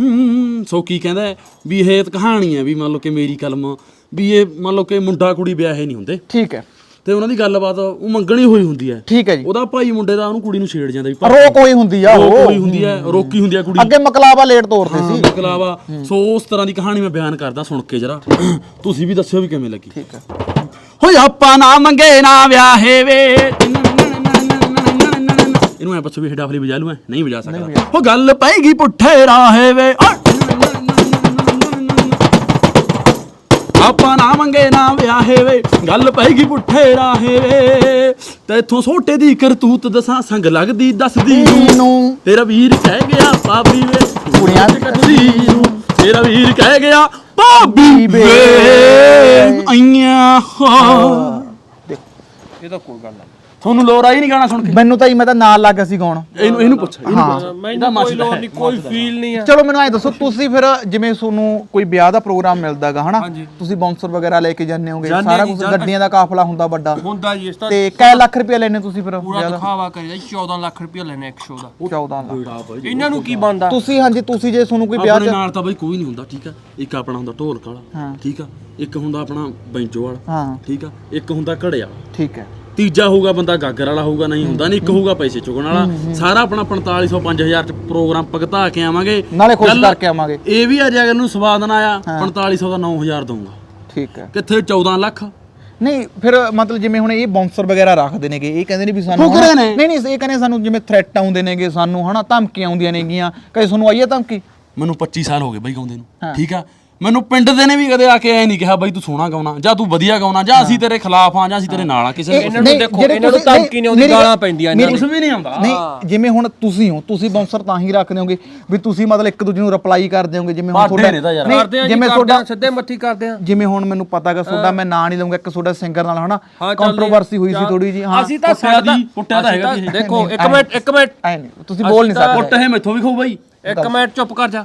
Speaker 3: ਹੂੰ ਸੋ ਕੀ ਕਹਿੰਦਾ ਹੈ? ਵੀ ਇਹ ਇੱਕ ਕਹਾਣੀ ਹੈ ਵੀ ਮੰਨ ਲਓ ਕਿ ਮੇਰੀ ਕਲਮ ਵੀ ਇਹ ਮੰਨ ਲਓ ਕਿ ਮੁੰਡਾ ਕੁੜੀ ਵਿਆਹੇ ਨਹੀਂ ਹੁੰਦੇ।
Speaker 4: ਠੀਕ ਹੈ।
Speaker 3: ਤੇ ਉਹਨਾਂ ਦੀ ਗੱਲਬਾਤ ਉਹ ਮੰਗਣੀ ਹੋਈ ਹੁੰਦੀ ਹੈ।
Speaker 4: ਠੀਕ ਹੈ ਜੀ।
Speaker 3: ਉਹਦਾ ਭਾਈ ਮੁੰਡੇ ਦਾ ਉਹਨੂੰ ਕੁੜੀ ਨੂੰ ਛੇੜ ਜਾਂਦਾ ਵੀ
Speaker 4: ਰੋਕ ਹੋਈ ਹੁੰਦੀ ਆ
Speaker 3: ਰੋਕ
Speaker 4: ਉਹ।
Speaker 3: ਹੋਈ ਹੁੰਦੀ ਹੈ ਰੋਕੀ ਹੁੰਦੀ ਹੈ ਕੁੜੀ।
Speaker 4: ਅੱਗੇ ਮਕਲਾਵਾ ਲੇਟ ਤੋਰਦੇ ਸੀ।
Speaker 3: ਇਲਾਵਾ ਸੋ ਉਸ ਤਰ੍ਹਾਂ ਦੀ ਕਹਾਣੀ ਮੈਂ ਬਿਆਨ ਕਰਦਾ ਸੁਣ ਕੇ ਜਰਾ। ਤੁਸੀਂ ਵੀ ਦੱਸਿਓ ਵੀ ਕਿਵੇਂ ਲੱਗੀ।
Speaker 4: ਠੀਕ ਹੈ।
Speaker 3: ਹੋਏ ਆਪਾਂ ਨਾ ਮੰਗੇ ਨਾ ਵਿਆਹੇ ਵੇ। ਇਹਨੂੰ ਐ ਪੁੱਛੋ ਵੀ ਹਡਾਫਲੀ ਵਜਾ ਲੂ ਨਹੀਂ ਵਜਾ ਸਕਦਾ। ਉਹ ਗੱਲ ਪੈਗੀ ਪੁੱਠੇ ਰਾਹੇ ਵੇ। ਆਪਾਂ ਨਾ ਮੰਗੇ ਨਾ ਵਿਆਹੇ ਵੇ। ਗੱਲ ਪੈਗੀ ਪੁੱਠੇ ਰਾਹੇ ਵੇ। ਤੇ ਇਥੋਂ ਛੋਟੇ ਦੀ ਕਰਤੂਤ ਦਸਾਂ ਸੰਗ ਲੱਗਦੀ ਦੱਸਦੀ ਨੂੰ। ਤੇਰਾ ਵੀਰ ਕਹਿ ਗਿਆ ਭਾਬੀ ਵੇ।
Speaker 4: ਕੁੜੀਆਂ
Speaker 3: ਅੱਜ ਕੱਢਦੀ ਨੂੰ। ਤੇਰਾ ਵੀਰ ਕਹਿ ਗਿਆ ਭਾਬੀ ਵੇ ਆਈਆਂ ਹਾਂ।
Speaker 2: ਇਹ ਤਾਂ ਕੋਈ ਗੱਲ ਨਹੀਂ।
Speaker 3: ਤੁਹਾਨੂੰ ਲੋੜ ਆਈ ਨਹੀਂ ਗਾਣਾ ਸੁਣ ਕੇ?
Speaker 4: ਮੈਨੂੰ ਤਾਂ ਹੀ ਮੈਂ ਤਾਂ ਨਾਲ ਲੱਗ ਸੀ ਗਾਉਣ।
Speaker 3: ਇਹਨੂੰ ਇਹਨੂੰ ਪੁੱਛ ਇਹਨੂੰ ਪੁੱਛ।
Speaker 2: ਮੈਨੂੰ ਕੋਈ ਲੋੜ ਨਹੀਂ ਕੋਈ ਫੀਲ ਨਹੀਂ ਆ।
Speaker 4: ਚਲੋ ਮੈਨੂੰ ਐ ਦੱਸੋ ਤੁਸੀਂ ਫਿਰ ਜਿਵੇਂ ਤੁਹਾਨੂੰ ਕੋਈ ਵਿਆਹ ਦਾ ਪ੍ਰੋਗਰਾਮ ਮਿਲਦਾਗਾ ਹਨਾ? ਤੁਸੀਂ ਬਾਉਂਸਰ ਵਗੈਰਾ ਲੈ ਕੇ ਜਾਂਦੇ ਹੋਗੇ ਸਾਰਾ ਕੁਝ। ਗੱਡੀਆਂ ਦਾ ਕਾਫਲਾ ਹੁੰਦਾ ਵੱਡਾ।
Speaker 2: ਹੁੰਦਾ ਜੀ ਇਸ ਤਾਂ
Speaker 4: ਤੇ ਕੈ ਲੱਖ ਰੁਪਏ ਲੈਣੇ ਤੁਸੀਂ ਫਿਰ
Speaker 2: ਪੂਰਾ ਦਿਖਾਵਾ ਕਰੀਦਾ ਜੀ, 14 ਲੱਖ ਰੁਪਏ ਲੈਣੇ ਇੱਕ ਸ਼ੋਅ ਦਾ।
Speaker 4: 14 ਲੱਖ।
Speaker 2: ਇਹਨਾਂ ਨੂੰ ਕੀ ਬਣਦਾ?
Speaker 4: ਤੁਸੀਂ ਹਾਂਜੀ ਤੁਸੀਂ ਜੇ ਤੁਹਾਨੂੰ ਕੋਈ ਵਿਆਹ ਚ
Speaker 3: ਨਾਲ ਤਾਂ ਬਈ ਕੋਈ ਨਹੀਂ ਹੁੰਦਾ ਠੀਕ ਆ? ਇੱਕ ਆਪਣਾ ਹੁੰਦਾ ਢੋਲਕ ਵਾਲਾ ਠੀਕ ਆ? ਇੱਕ ਹੁੰਦਾ ਆਪਣਾ ਬੈਂਚੋ ਵਾਲਾ
Speaker 4: ਹਾਂ।
Speaker 3: ਠੀਕ ਆ? ਇੱਕ ਹੁੰਦਾ ਘੜਿਆ
Speaker 4: ਠੀਕ ਹੈ।
Speaker 3: ਤੀਜਾ ਹੋਊਗਾ ਬੰਦਾ ਗਾਗਰ ਵਾਲਾ ਹੋਊਗਾ ਨਹੀਂ ਹੁੰਦਾ ਨਹੀਂ ਇੱਕ ਹੋਊਗਾ ਪੈਸੇ ਚੁਗਣ ਵਾਲਾ। ਸਾਰਾ ਆਪਣਾ 4500 5000 ਚ ਪ੍ਰੋਗਰਾਮ ਭਗਤਾ ਕੇ ਆਵਾਂਗੇ।
Speaker 4: ਨਾਲੇ ਖੁਸ਼
Speaker 3: ਗੱਲ-
Speaker 4: ਕਰਕੇ ਆਵਾਂਗੇ।
Speaker 3: ਇਹ ਵੀ ਆ ਜੇ ਅਗਰ ਨੂੰ ਸਵਾਦ ਨਾ ਆਇਆ 4500 ਦਾ 9000 ਦਊਂਗਾ।
Speaker 4: ਠੀਕ ਹੈ।
Speaker 3: ਕਿੱਥੇ? 14 ਲੱਖ।
Speaker 4: ਨਹੀਂ ਫਿਰ ਮਤਲਬ ਜਿਵੇਂ ਹੁਣ ਇਹ ਬਾਉਂਸਰ ਵਗੈਰਾ ਰੱਖਦੇ ਨੇਗੇ ਇਹ ਕਹਿੰਦੇ ਨੇ ਵੀ ਸਾਨੂੰ
Speaker 3: ਫੁਕਰੇ
Speaker 4: ਹਨਾ-
Speaker 3: ਨੇ।
Speaker 4: ਨਹੀਂ ਨਹੀਂ ਇਹ ਕਹਿੰਦੇ ਸਾਨੂੰ ਜਿਵੇਂ ਥ੍ਰੈਟ ਆਉਂਦੇ ਨੇਗੇ ਸਾਨੂੰ ਹਨਾ ਧਮਕੀਆਂ ਆਉਂਦੀਆਂ ਨੇਗੀਆਂ ਕਦੇ ਤੁਹਾਨੂੰ ਆਈ ਹੈ ਧਮਕੀ?
Speaker 3: ਮੈਨੂੰ 25 ਸਾਲ ਹੋ ਗਏ ਬਈ ਗਾਉਂਦੇ ਨੂੰ। ਠੀਕ ਆ? ਮੈਨੂੰ ਪਿੰਡ ਦੇ ਨੇ ਵੀ ਕਦੇ ਆ ਕੇ ਐ ਨਹੀਂ ਕਿਹਾ ਬਈ ਤੂੰ ਸੋਹਣਾ ਗਾਉਣਾ ਜਾਂ ਤੂੰ ਵਧੀਆ ਗਾਉਣਾ ਜਾਂ ਅਸੀਂ ਤੇਰੇ ਖਿਲਾਫ ਆ ਜਾਂ ਅਸੀਂ ਤੇਰੇ ਨਾਲ ਆ ਕਿਸੇ ਨੇ
Speaker 2: ਇਹਨਾਂ ਨੂੰ ਦੇਖੋ ਇਹਨਾਂ ਨੂੰ ਧਮਕੀ ਨਹੀਂ ਆਉਂਦੀ ਗਾਲਾਂ ਪੈਂਦੀਆਂ ਇਹਨਾਂ
Speaker 3: ਕੁਝ ਵੀ ਨਹੀਂ ਆਉਂਦਾ।
Speaker 4: ਨਹੀਂ ਜਿਵੇਂ ਹੁਣ ਤੁਸੀਂ ਹੋ ਤੁਸੀਂ ਬਾਉਂਸਰ ਤਾਂ ਹੀ ਰੱਖਦੇ ਹੋਗੇ ਵੀ ਤੁਸੀਂ ਮਤਲਬ ਇੱਕ ਦੂਜੇ ਨੂੰ ਰਿਪਲਾਈ ਕਰਦੇ ਹੋਗੇ ਜਿਵੇਂ ਹੁਣ
Speaker 3: ਬਾਡੇ ਨੇ ਤਾਂ ਯਾਰ।
Speaker 4: ਨਹੀਂ,
Speaker 2: ਕਰਦੇ ਆ
Speaker 4: ਜਿਵੇਂ ਤੁਹਾਡਾ
Speaker 2: ਸਿੱਧੇ ਮੱਥੀ ਕਰਦੇ ਆ।
Speaker 4: ਜਿਵੇਂ ਹੁਣ ਮੈਨੂੰ ਪਤਾ ਹੈਗਾ ਤੁਹਾਡਾ ਮੈਂ ਨਾਂ ਨਹੀਂ ਲਵਾਂਗਾ ਇੱਕ ਤੁਹਾਡਾ ਸਿੰਗਰ ਨਾਲ ਹਨਾ?
Speaker 2: ਹਾਂ,
Speaker 4: ਕੰਟਰੋਵਰਸੀ ਹੋਈ ਸੀ ਥੋੜੀ ਜੀ ਹਾਂ।
Speaker 2: ਅਸੀਂ ਤਾਂ ਸਾਡਾ
Speaker 3: ਪੁੱਟਿਆ ਤਾਂ ਹੈਗਾ।
Speaker 2: ਦੇਖੋ ਇੱਕ ਮਿੰਟ ਇੱਕ ਮਿੰਟ।
Speaker 4: ਐ ਨਹੀਂ ਤੁਸੀਂ ਬੋਲ ਨਹੀਂ ਸਕਦੇ।
Speaker 3: ਪੁੱਟ ਇਹ ਮੈਥੋਂ ਵੀ ਖਾਓ ਬਈ।
Speaker 2: ਇੱਕ ਮਿੰਟ ਚੁੱਪ ਕਰ ਜਾ।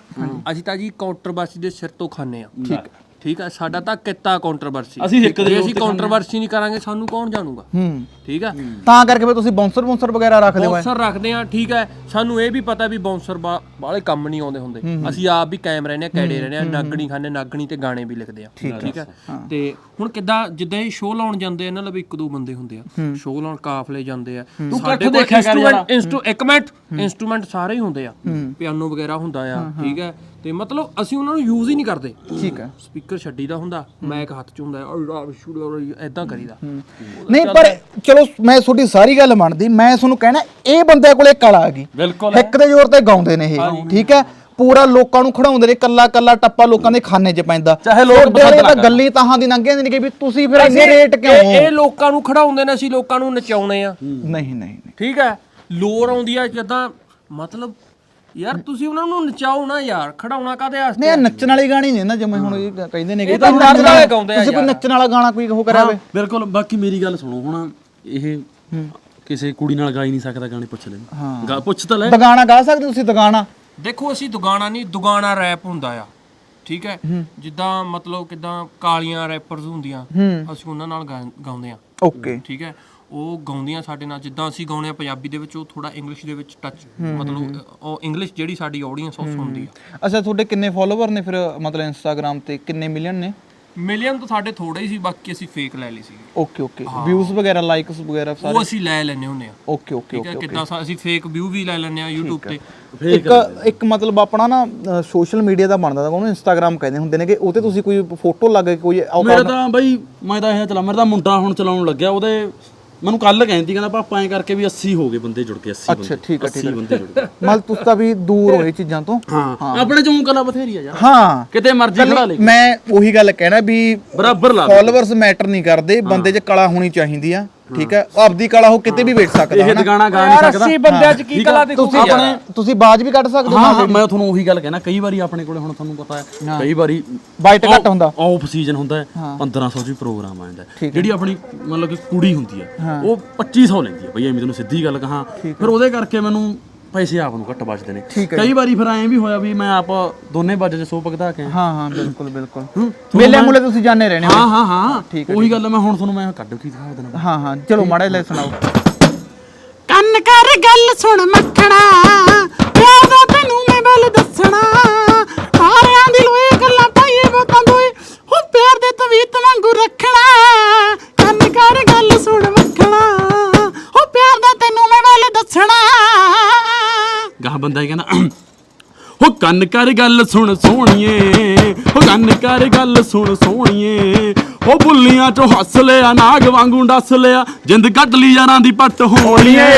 Speaker 2: ਅਸੀਂ ਤਾਂ ਜੀ ਕਾਊਂਟਰਬਾਸੀ ਦੇ ਸਿਰ ਤੋਂ ਖਾਣੇ ਆ ਠੀਕ। ਠੀਕ ਹੈ ਸਾਡਾ ਤਾਂ ਕਿੱਤਾ ਕੰਟਰੋਵਰਸੀ
Speaker 3: ਅਸੀਂ ਹਿੱਕ ਦੇ
Speaker 2: ਜੇ ਅਸੀਂ
Speaker 3: ਤੇ
Speaker 2: ਕੰਟਰੋਵਰਸੀ ਨਹੀਂ ਕਰਾਂਗੇ ਸਾਨੂੰ ਕੌਣ ਜਾਣੂਗਾ?
Speaker 4: ਹੂੰ।
Speaker 2: ਠੀਕ ਹੈ?
Speaker 4: ਤਾਂ ਕਰਕੇ ਫਿਰ ਤੁਸੀਂ ਬਾਉਂਸਰ ਬਾਉਂਸਰ ਵਗੈਰਾ ਰੱਖਦੇ ਹੋ
Speaker 2: ਬਾਉਂਸਰ ਰੱਖਦੇ ਆ ਠੀਕ ਹੈ। ਸਾਨੂੰ ਇਹ ਵੀ ਪਤਾ ਵੀ ਬਾਉਂਸਰ ਵਾਲੇ ਕੰਮ ਨਹੀਂ ਆਉਂਦੇ ਹੁੰਦੇ। ਅਸੀਂ ਆਪ ਵੀ ਕਾਇਮ ਰਹਿੰਦੇ ਆ ਕੈੜੇ ਰਹਿੰਦੇ ਆ ਨਾਗਣੀ ਖਾਨੇ ਨਾਗਣੀ ਤੇ ਗਾਣੇ ਵੀ ਲਿਖਦੇ ਆ ਠੀਕ ਹੈ। ਤੇ ਹੁਣ ਕਿੱਦਾਂ ਜਿੱਦਾਂ ਇਹ ਸ਼ੋਅ ਲਾਉਣ ਜਾਂਦੇ ਆ ਇਹਨਾਂ ਲਈ ਇੱਕ ਦੋ ਬੰਦੇ ਹੁੰਦੇ ਆ। ਸ਼ੋਅ ਲਾਉਣ ਕਾਫਲੇ ਜਾਂਦੇ ਆ। ਸਾਡੇ ਕੋਲ
Speaker 3: ਦੇਖਿਆ ਕਰ ਯਾਰ।
Speaker 2: ਇੱਕ ਮਿੰਟ। ਇਨਸਟਰੂਮੈਂਟ ਸਾਰੇ ਹੀ ਹੁੰਦੇ ਆ। ਪਿਆਨੋ ਵਗੈਰਾ ਹੁੰਦਾ ਆ ਠੀਕ ਹੈ? ਤੇ ਮਤਲਬ ਅਸੀਂ ਉਹਨਾਂ ਨੂੰ ਯੂਜ਼ ਹੀ ਨਹੀਂ ਕਰਦੇ।
Speaker 4: ਠੀਕ ਹੈ।
Speaker 2: ਸਪੀਕਰ ਛੱਡੀਦਾ ਹੁੰਦਾ ਮੈਕ ਹੱਥ ਚ ਹੁੰਦਾ ਐਦਾਂ ਕਰੀਦਾ।
Speaker 4: ਨਹੀਂ ਪਰ ਚਲੋ ਮੈਂ ਤੁਹਾਡੀ ਸਾਰੀ ਗੱਲ ਮੰਨਦੀ ਮੈਂ ਤੁਹਾਨੂੰ ਕਹਿਣਾ ਇਹ ਬੰਦੇ ਕੋਲੇ ਕਲਾ ਆ ਗਈ।
Speaker 3: ਬਿਲਕੁਲ
Speaker 4: ਇੱਕ ਦੇ ਜ਼ੋਰ ਤੇ ਗਾਉਂਦੇ ਨੇ ਇਹ। ਠੀਕ ਹੈ? ਪੂਰਾ ਲੋਕਾਂ ਨੂੰ ਖੜਾਉਂਦੇ ਨੇ ਕੱਲਾ ਕੱਲਾ ਟੱਪਾ ਲੋਕਾਂ ਦੇ ਖਾਨੇ 'ਚ ਪੈਂਦਾ।
Speaker 3: ਚਾਹੇ ਲੋਕ ਪਸੰਦ ਨਾ
Speaker 4: ਗੱਲੀ ਤਾਹਾਂ ਦੀ ਲੰਘੇ ਨੇ ਕਿ ਵੀ ਤੁਸੀਂ ਫਿਰ ਇੰਨੇ ਰੇਟ ਕਿਉਂ
Speaker 2: ਇਹ ਲੋਕਾਂ ਨੂੰ ਖੜਾਉਂਦੇ ਨੇ ਅਸੀਂ ਲੋਕਾਂ ਨੂੰ ਨਚਾਉਣੇ ਆ।
Speaker 4: ਨਹੀਂ ਨਹੀਂ ਨਹੀਂ।
Speaker 2: ਠੀਕ ਹੈ? ਲੋਰ ਆਉਂਦੀ ਆ ਜਦਾਂ ਮਤਲਬ ਯਾਰ ਤੁਸੀਂ ਉਹਨਾਂ ਨੂੰ ਨਚਾਓ ਨਾ ਯਾਰ ਖੜਾਉਣਾ ਕਾਦੇ
Speaker 4: ਨਹੀਂ
Speaker 2: ਵਾਸਤੇ
Speaker 4: ਇਹ ਨੱਚਣ ਵਾਲੀ ਗਾਣੀ ਨਹੀਂ ਨਾ ਜਿਵੇਂ ਹੁਣ ਇਹ ਕਹਿੰਦੇ ਨੇ ਕਿ
Speaker 2: ਇਹ ਤਾਂ ਨੱਚਣ ਵਾਲੇ ਗਾਉਂਦੇ ਆ
Speaker 4: ਤੁਸੀਂ ਕੋਈ। ਨੱਚਣ ਵਾਲਾ ਗਾਣਾ ਕੋਈ ਉਹ ਕਰਿਆ ਹੋਵੇ
Speaker 3: ਬਿਲਕੁਲ ਬਾਕੀ ਮੇਰੀ ਗੱਲ ਸੁਣੋ ਹੁਣ ਇਹ ਕਿਸੇ ਕੁੜੀ ਨਾਲ ਗਾ ਹੀ ਨਹੀਂ ਸਕਦਾ ਗਾਣੇ ਪੁੱਛ ਲੈ ਗਾ ਪੁੱਛ ਤਾਂ ਲੈ।
Speaker 4: ਦਗਾਣਾ ਗਾ ਸਕਦੇ ਤੁਸੀਂ ਦਗਾਣਾ?
Speaker 2: ਦੇਖੋ ਅਸੀਂ ਦੁਗਾਣਾ ਨਹੀਂ ਦੁਗਾਣਾ ਰੈਪ ਹੁੰਦਾ ਆ। ਠੀਕ ਹੈ? ਜਿੱਦਾਂ ਮਤਲਬ ਕਿਦਾਂ ਕਾਲੀਆਂ ਰੈਪਰਸ ਹੁੰਦੀਆਂ ਅਸੀਂ ਉਹਨਾਂ ਨਾਲ ਗਾਉਂਦੇ ਆ।
Speaker 4: ਓਕੇ।
Speaker 2: ਠੀਕ ਹੈ? ਉਹ ਗਾਉਂਦੀਆਂ ਸਾਡੇ ਨਾਲ ਜਿੱਦਾਂ ਅਸੀਂ ਗਾਉਂਦੇ ਆ ਪੰਜਾਬੀ ਦੇ ਵਿੱਚ ਉਹ ਥੋੜਾ ਇੰਗਲਿਸ਼ ਦੇ ਵਿੱਚ ਟੱਚ ਮਤਲਬ ਉਹ ਇੰਗਲਿਸ਼ ਜਿਹੜੀ ਸਾਡੀ ਆਡੀਅנס ਉਹ ਸੁਣਦੀ ਆ।
Speaker 4: ਅੱਛਾ ਤੁਹਾਡੇ ਕਿੰਨੇ ਫਾਲੋਵਰ ਨੇ ਫਿਰ ਮਤਲਬ ਇੰਸਟਾਗ੍ਰam ਤੇ? ਕਿੰਨੇ ਮਿਲੀਅਨ ਨੇ?
Speaker 2: ਮਿਲੀਅਨ ਤਾਂ ਸਾਡੇ ਥੋੜੇ ਹੀ ਸੀ ਬਾਕੀ ਅਸੀਂ ਫੇਕ ਲੈ ਲਈ ਸੀ
Speaker 4: ਓਕੇ ਓਕੇ ਵਿਊਜ਼ ਵਗੈਰਾ ਲਾਈਕਸ ਵਗੈਰਾ ਸਾਰੇ?
Speaker 2: ਉਹ ਅਸੀਂ ਲੈ ਲੈਨੇ ਹੁੰਦੇ ਆ।
Speaker 4: ਓਕੇ ਓਕੇ
Speaker 2: ਕਿੱਦਾਂ ਸਾ- ਅਸੀਂ ਫੇਕ ਵਿਊ ਵੀ ਲੈ ਲੈਨੇ ਆ YouTube ਤੇ।
Speaker 4: ਇੱਕ ਇੱਕ ਮਤਲਬ ਆਪਣਾ ਨਾ ਸੋਸ਼ਲ ਮੀਡੀਆ ਦਾ ਬਣਦਾ ਉਹਨੂੰ ਇੰਸਟਾਗ੍ਰam ਕਹਿੰਦੇ ਹੁੰਦੇ ਨੇ ਕਿ ਉਹ ਤੇ ਤੁਸੀਂ ਕੋਈ ਫੋਟੋ ਲਾ ਕੇ ਕੋਈ
Speaker 3: ਮੇਰਾ ਤਾਂ ਬਾਈ ਮੈਂ ਤਾਂ ਇਹ ਚਲਾ ਮੇਰਾ ਤਾਂ ਮੁੰਡਾ ਹੁਣ ਚਲਾਉਣ ਲੱਗਿਆ ਉਹਦੇ ਮੈਨੂੰ ਕੱਲ ਕਹਿੰਦੀ ਕਹਿੰਦਾ ਪਾਪਾ ਐਂ ਕਰਕੇ ਵੀ 80 ਹੋ ਗਏ ਬੰਦੇ ਜੁੜ ਕੇ 80
Speaker 4: ਅੱਛਾ ਠੀਕ ਹੈ ਠੀਕ
Speaker 3: 80 ਬੰਦੇ ਜੁੜ ਗਏ।
Speaker 4: ਮਤਲਬ ਤੁਸੀਂ ਤਾਂ ਵੀ ਦੂਰ ਹੋਏ ਚੀਜ਼ਾਂ ਤੋਂ।
Speaker 3: ਹਾਂ ਆਪਣੇ ਚੋਂ ਕਲਾ ਬਥੇਰੀ ਆ ਯਾਰ।
Speaker 4: ਹਾਂ।
Speaker 3: ਕਿਤੇ ਮਰਜ਼ੀ ਖੜਾ ਲੈ
Speaker 4: ਮੈਂ ਉਹੀ ਗੱਲ ਕਹਿਣਾ ਵੀ
Speaker 3: ਬਰਾਬਰ ਲਾ
Speaker 4: ਫਾਲੋਅਰਸ ਮੈਟਰ ਨਹੀਂ ਕਰਦੇ ਬੰਦੇ 'ਚ ਕਲਾ ਹੋਣੀ ਚਾਹੀਦੀ ਆ। ਠੀਕ ਹੈ? ਉਹ ਆਪਦੀ ਕਲਾ ਉਹ ਕਿਤੇ ਵੀ ਵੇਚ ਸਕਦਾ
Speaker 3: ਇਹ ਗਾਣਾ ਗਾ ਨਹੀਂ ਸਕਦਾ।
Speaker 2: ਅਸੀਂ ਬੰਦਿਆਂ 'ਚ ਕੀ ਕਲਾ
Speaker 4: ਤੁਸੀਂ ਆਪਣੇ ਤੁਸੀਂ ਬਾਜ ਵੀ ਕੱਢ ਸਕਦੇ ਹੋ
Speaker 3: ਹਾਂ ਹਾਂ ਮੈਂ ਤੁਹਾਨੂੰ ਉਹੀ ਗੱਲ ਕਹਿਣਾ। ਕਈ ਵਾਰੀ ਆਪਣੇ ਕੋਲੇ ਹੁਣ ਤੁਹਾਨੂੰ ਪਤਾ ਹੈ ਕਈ ਵਾਰੀ
Speaker 4: ਬਾਈਟ ਘੱਟ ਹੁੰਦਾ।
Speaker 3: ਆਫ ਸੀਜ਼ਨ ਹੁੰਦਾ ਹੈ 1500 ਚ ਵੀ ਪ੍ਰੋਗਰਾਮ ਆ ਜਾਂਦਾ ਹੈ। ਜਿਹੜੀ ਆਪਣੀ ਮਤਲਬ ਕਿ ਕੁੜੀ ਹੁੰਦੀ ਹੈ ਉਹ 2500 ਲੈਂਦੀ ਹੈ। ਬਈ ਐਵੇਂ ਤੈਨੂੰ ਸਿੱਧੀ ਗੱਲ ਕਹਾਂ। ਫਿਰ ਉਹਦੇ ਕਰਕੇ ਮੈਨੂੰ ਪੈਸੇ ਆਪ ਨੂੰ ਘੱਟ ਬਚਦੇ ਨੇ। ਕਈ ਵਾਰੀ ਫਿਰ ਐਂ ਵੀ ਹੋਇਆ ਵੀ ਮੈਂ ਆਪ ਦੋਨੇ ਬਾਜੇ ਚ ਸੋ ਭਗਦਾ ਕੇ
Speaker 4: ਹਾਂ ਹਾਂ ਬਿਲਕੁਲ ਬਿਲਕੁਲ।
Speaker 3: ਹੂੰ,
Speaker 4: ਮੇਲੇ ਮੂਲੇ ਤੁਸੀਂ ਜਾਣੇ ਰਹਿਣੇ ਹੋ।
Speaker 3: ਹਾਂ ਹਾਂ ਹਾਂ। ਉਹੀ ਗੱਲ ਮੈਂ ਹੁਣ ਤੁਹਾਨੂੰ ਮੈਂ ਕੱਢ ਕੀ ਦਿਖਾ ਦੇਣਾ
Speaker 4: ਹਾਂ ਹਾਂ ਚਲੋ ਮਾੜਾ ਜਿਹਾ ਲੈ ਸੁਣਾਓ।
Speaker 1: ਕੰਨ ਕਰ ਗੱਲ ਸੁਣ ਮੱਖਣਾ। ਪਿਆਰ ਦਾ ਤੈਨੂੰ ਮੈਂ ਬਲ ਦੱਸਣਾ। ਸਾਰਿਆਂ ਦੀ ਲੋਏ ਗੱਲਾਂ ਪਾਈਏ ਬੋਤਾਂ ਦੋਏ। ਹੋ ਪਿਆਰ ਦੇ ਤਵੀਤ ਵਾਂਗੂ ਰੱਖਣਾ।
Speaker 3: ਬੰਦਾ ਹੀ ਕਹਿੰਦਾ ਹੋ ਕੰਨ ਕਰ ਗੱਲ ਸੁਣ ਸੋਹਣੀਏ ਹੋ ਕੰਨ ਕਰ ਗੱਲ ਸੁਣ ਸੋਹਣੀਏ ਹੋ ਬੁੱਲੀਆਂ ਚੋਂ ਹੱਸ ਲਿਆ ਨਾਗ ਵਾਂਗੂ ਡੱਸ ਲਿਆ ਜਿੰਦ ਕੱਢ ਲਈ ਯਾਰਾਂ ਦੀ ਪੱਟ ਹੋਣੀਏ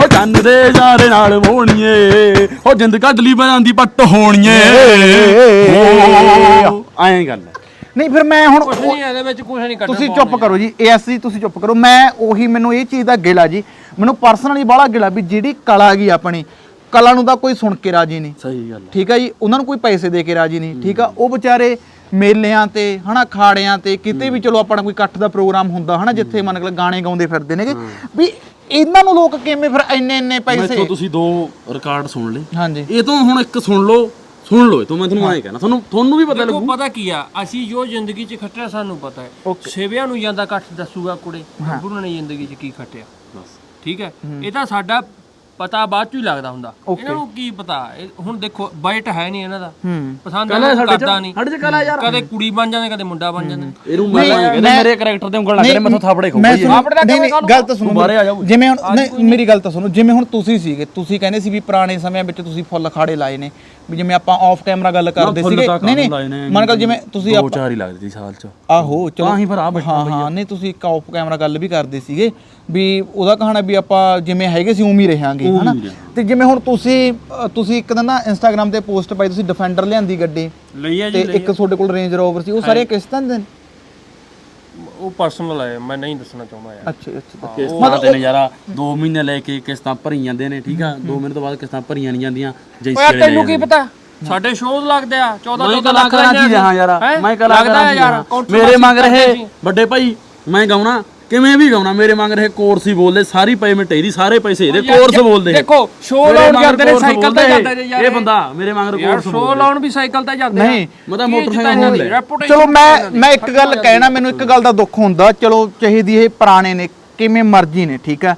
Speaker 3: ਹੋ ਕੰਨ ਦੇ ਯਾਰੇ ਨਾਲ ਹੋਣੀਏ ਹੋ ਜਿੰਦ ਕੱਢ ਲਈ ਯਾਰਾਂ ਦੀ ਪੱਟ ਹੋਣੀਏ। ਹੋ ਐਂ ਗੱਲ ਹੈ।
Speaker 4: ਨਹੀਂ ਫਿਰ ਮੈਂ ਹੁਣ
Speaker 2: ਕੁਝ ਨਹੀਂ ਇਹਦੇ ਵਿੱਚ ਕੁਝ ਨਹੀਂ ਕੱਢਣਾ
Speaker 4: ਤੁਸੀਂ ਚੁੱਪ ਕਰੋ ਜੀ ਅਸੀਂ ਤੁਸੀਂ ਚੁੱਪ ਕਰੋ ਮੈਂ ਉਹੀ ਮੈਨੂੰ ਇਹ ਚੀਜ਼ ਦਾ ਗਿਲਾ ਜੀ ਮੈਨੂੰ ਪਰਸਨਲੀ ਬਾਹਲਾ ਗਿਲਾ ਵੀ ਜਿਹੜੀ ਕਲਾ ਗਈ ਆਪਣੀ ਕਲਾ ਨੂੰ ਤਾਂ ਕੋਈ ਸੁਣ ਕੇ ਰਾਜੀ ਨਹੀਂ।
Speaker 3: ਸਹੀ ਗੱਲ
Speaker 4: ਠੀਕ ਹੈ ਜੀ? ਉਹਨਾਂ ਨੂੰ ਕੋਈ ਪੈਸੇ ਦੇ ਕੇ ਰਾਜੀ ਨਹੀਂ। ਠੀਕ ਆ? ਉਹ ਵਿਚਾਰੇ ਮੇਲਿਆਂ ਤੇ ਹਨਾ ਖਾੜਿਆਂ ਤੇ ਕਿਤੇ ਵੀ ਚਲੋ ਆਪਣਾ ਕੋਈ ਇਕੱਠ ਦਾ ਪ੍ਰੋਗਰਾਮ ਹੁੰਦਾ ਹਨਾ ਜਿੱਥੇ ਮੰਨ ਕੇ ਗਾਣੇ ਗਾਉਂਦੇ ਫਿਰਦੇ ਨੇਗੇ। ਵੀ ਇਹਨਾਂ ਨੂੰ ਲੋਕ ਕਿਵੇਂ ਫਿਰ ਇੰਨੇ ਇੰਨੇ ਪੈਸੇ
Speaker 3: ਮੈਥੋਂ ਤੁਸੀਂ ਦੋ ਰਿਕਾਰਡ ਸੁਣ ਲਏ।
Speaker 4: ਹਾਂਜੀ।
Speaker 3: ਇਹ ਤੋਂ ਹੁਣ ਇੱਕ ਸੁਣ ਲਓ ਸੁਣ ਲਓ ਇਹ ਤੋਂ। ਮੈਂ ਤੁਹਾਨੂੰ ਐਂ ਕਹਿਣਾ ਤੁਹਾਨੂੰ ਤੁਹਾਨੂੰ ਵੀ ਪਤਾ ਲੱਗੂ।
Speaker 2: ਪਤਾ ਕੀ ਆ? ਅਸੀਂ ਜੋ ਜ਼ਿੰਦਗੀ 'ਚ ਖੱਟਿਆ ਸਾਨੂੰ ਪਤਾ ਹੈ। ਸੇਵਿਆਂ ਨੂੰ ਜਾਂਦਾ ਕੱਟ ਦੱਸੂਗਾ ਕੁੜੇ। ਗੱਭਰੂ ਨੇ ਜ਼ਿੰਦਗੀ 'ਚ ਕੀ ਖੱਟਿਆ। ਠੀਕ ਹੈ। ਇਹ ਤਾਂ ਸਾਡਾ ਪਤਾ ਬਾਅਦ ਚ ਹੀ ਲੱਗਦਾ ਹੁੰਦਾ। ਇਹਨਾਂ ਨੂੰ ਕੀ ਪਤਾ? ਇਹ- ਹੁਣ ਦੇਖੋ ਬਾਈਟ ਹੈ ਨਹੀਂ ਇਹਨਾਂ ਦਾ। ਪਸੰਦ ਇਹਨਾਂ ਨੂੰ ਕਰਦਾ ਨਹੀਂ।
Speaker 3: ਸਾਡੇ ਚ ਕਲਾ ਯਾਰ।
Speaker 2: ਕਦੇ ਕੁੜੀ ਬਣ ਜਾਂਦੇ ਕਦੇ ਮੁੰਡਾ ਬਣ ਜਾਂਦੇ।
Speaker 3: ਇਹਨੂੰ ਮੈਂ ਕਹਿੰਦਾ ਮੇਰੇ ਕੈਰੈਕਟਰ ਤੇ ਉਂਗਲ ਨਾ ਕਰੇ ਮੈਥੋਂ ਥਾਪੜੇ ਖਾਓ
Speaker 4: ਮੈਂ ਸੁਣੋ ਨਹੀਂ ਨਹੀਂ ਗੱਲ ਤਾਂ ਸੁਣੋ।
Speaker 3: ਬਾਹਰੇ ਆ ਜਾਓ।
Speaker 4: ਜਿਵੇਂ ਹੁਣ ਨਹੀਂ। ਮੇਰੀ ਗੱਲ ਤਾਂ ਸੁਣੋ। ਜਿਵੇਂ ਹੁਣ ਤੁਸੀਂ ਸੀਗੇ ਤੁਸੀਂ ਕਹਿੰਦੇ ਸੀ ਵੀ ਪੁਰਾਣੇ ਸਮਿਆਂ ਵਿੱਚ ਤੁਸੀਂ ਫੁੱਲ ਖਾੜੇ ਲਾਏ ਨੇ। ਵੀ ਜਿਵੇਂ ਆਪਾਂ ਆਫ ਕੈਮਰਾ ਗੱਲ ਕਰਦੇ ਸੀਗੇ। ਨਹੀਂ ਨਹੀਂ ਮੰਨ ਕੇ ਜਿਵੇਂ ਤੁਸੀਂ
Speaker 3: ਦੋ ਚਾਰ ਹੀ ਲੱਗਦੇ ਸੀ ਸਾਲ ਚ।
Speaker 4: ਆਹੋ ਚਲੋ।
Speaker 3: ਤਾਂ ਹੀ ਫਿਰ ਆ ਬੈਠਾ
Speaker 4: ਹਾਂ ਹਾਂ ਨਹੀਂ ਤੁਸੀਂ ਇੱਕ ਆਫ ਕੈਮਰਾ ਗੱਲ ਵੀ ਕਰਦੇ ਸੀਗੇ ਵੀ ਉਹਦਾ ਕਹਾਣਾ ਵੀ ਆਪਾਂ ਜਿਵੇਂ ਹੈਗੇ ਸੀ ਉਵੇਂ ਹੀ ਰਹਾਂਗੇ ਹਨਾ? ਤੇ ਜਿਵੇਂ ਹੁਣ ਤੁਸੀਂ ਤੁਸੀਂ ਇੱਕ ਦਿਨ ਨਾ ਇੰਸਟਾਗ੍ਰam ਤੇ ਪੋਸਟ ਪਾਈ ਤੁਸੀਂ ਡਿਫੈਂਡਰ ਲਿਆਂਦੀ ਗੱਡੀ
Speaker 2: ਲਈ ਆ
Speaker 4: ਤੇ ਇੱਕ ਤੁਹਾਡੇ ਕੋਲ ਰੇਂਜ ਰੋਵਰ ਸੀ ਉਹ ਸਾਰੇ ਕਿਸ਼ਤਾਂ ਦੇ?
Speaker 2: ਉਹ ਪਰਸਨਲ ਹੈ ਮੈਂ ਨਹੀਂ ਦੱਸਣਾ ਚਾਹੁੰਦਾ ਯਾਰ।
Speaker 4: ਅੱਛਾ ਅੱਛਾ
Speaker 3: ਕਿਸ਼ਤਾਂ ਤੇ ਨਜ਼ਾਰਾ 2 ਮਹੀਨੇ ਲੈ ਕੇ ਕਿਸ਼ਤਾਂ ਭਰੀ ਜਾਂਦੇ ਨੇ ਠੀਕ ਆ? 2 ਮਹੀਨੇ ਤੋਂ ਬਾਅਦ ਕਿਸ਼ਤਾਂ ਭਰੀਆਂ ਨਹੀਂ ਜਾਂਦੀਆਂ ਜੈਸੇ
Speaker 2: ਤੈਨੂੰ ਕੀ ਪਤਾ? ਸਾਡੇ ਸ਼ੋਅ ਲੱਗਦੇ ਆ 14
Speaker 3: ਮੈਂ
Speaker 2: 14 ਲੱਖ
Speaker 3: ਹਾਂ ਯਾਰ? ਮੈਂ
Speaker 2: ਲੱਗਦਾ
Speaker 3: ਕਲਾਕਾਰਾਂ
Speaker 2: ਯਾਰ
Speaker 3: ਮੇਰੇ ਮੰਗ ਰਹੇ। ਵੱਡੇ ਭਾਈ ਮੈਂ ਗਾਉਣਾ। ਕਿਵੇਂ ਵੀ ਗਾਉਣਾ ਮੇਰੇ ਮੰਗ ਰਹੇ ਕੋਰਸ ਹੀ ਬੋਲਦੇ ਸਾਰੀ ਪੇਮੈਂਟ ਇਹਦੀ ਸਾਰੇ ਪੈਸੇ ਇਹਦੇ ਕੋਰਸ ਬੋਲਦੇ।
Speaker 2: ਦੇਖੋ,
Speaker 3: ਮੇਰੇ
Speaker 2: ਲਾਉਣ ਜਾਂਦੇ ਨੇ, ਸਾਈਕਲ ਤੇ ਜਾਂਦੇ ਨੇ ਯਾਰ।
Speaker 3: ਇਹ। ਬੰਦਾ ਮੇਰੇ ਮੰਗਰ
Speaker 2: ਯਾਰ
Speaker 3: ਕੋਰਸ
Speaker 2: ਸ਼ੋ ਲਾਉਣ ਵੀ ਸਾਈਕਲ ਤੇ ਜਾਂਦੇ
Speaker 4: ਨਹੀਂ,
Speaker 3: ਮੈਂ ਤਾਂ ਮੋਟਰਸਾਈਕਲ
Speaker 4: ਚਲੋ ਮੈਂ ਮੈਂ ਇੱਕ ਗੱਲ ਕਹਿਣਾ ਮੈਨੂੰ ਇੱਕ ਗੱਲ ਦਾ ਦੁੱਖ ਹੁੰਦਾ ਚਲੋ ਚਾਹੀਦੀ ਇਹ ਪੁਰਾਣੇ ਨੇ ਕਿਵੇਂ ਮਰਜ਼ੀ ਨੇ ਠੀਕ ਆ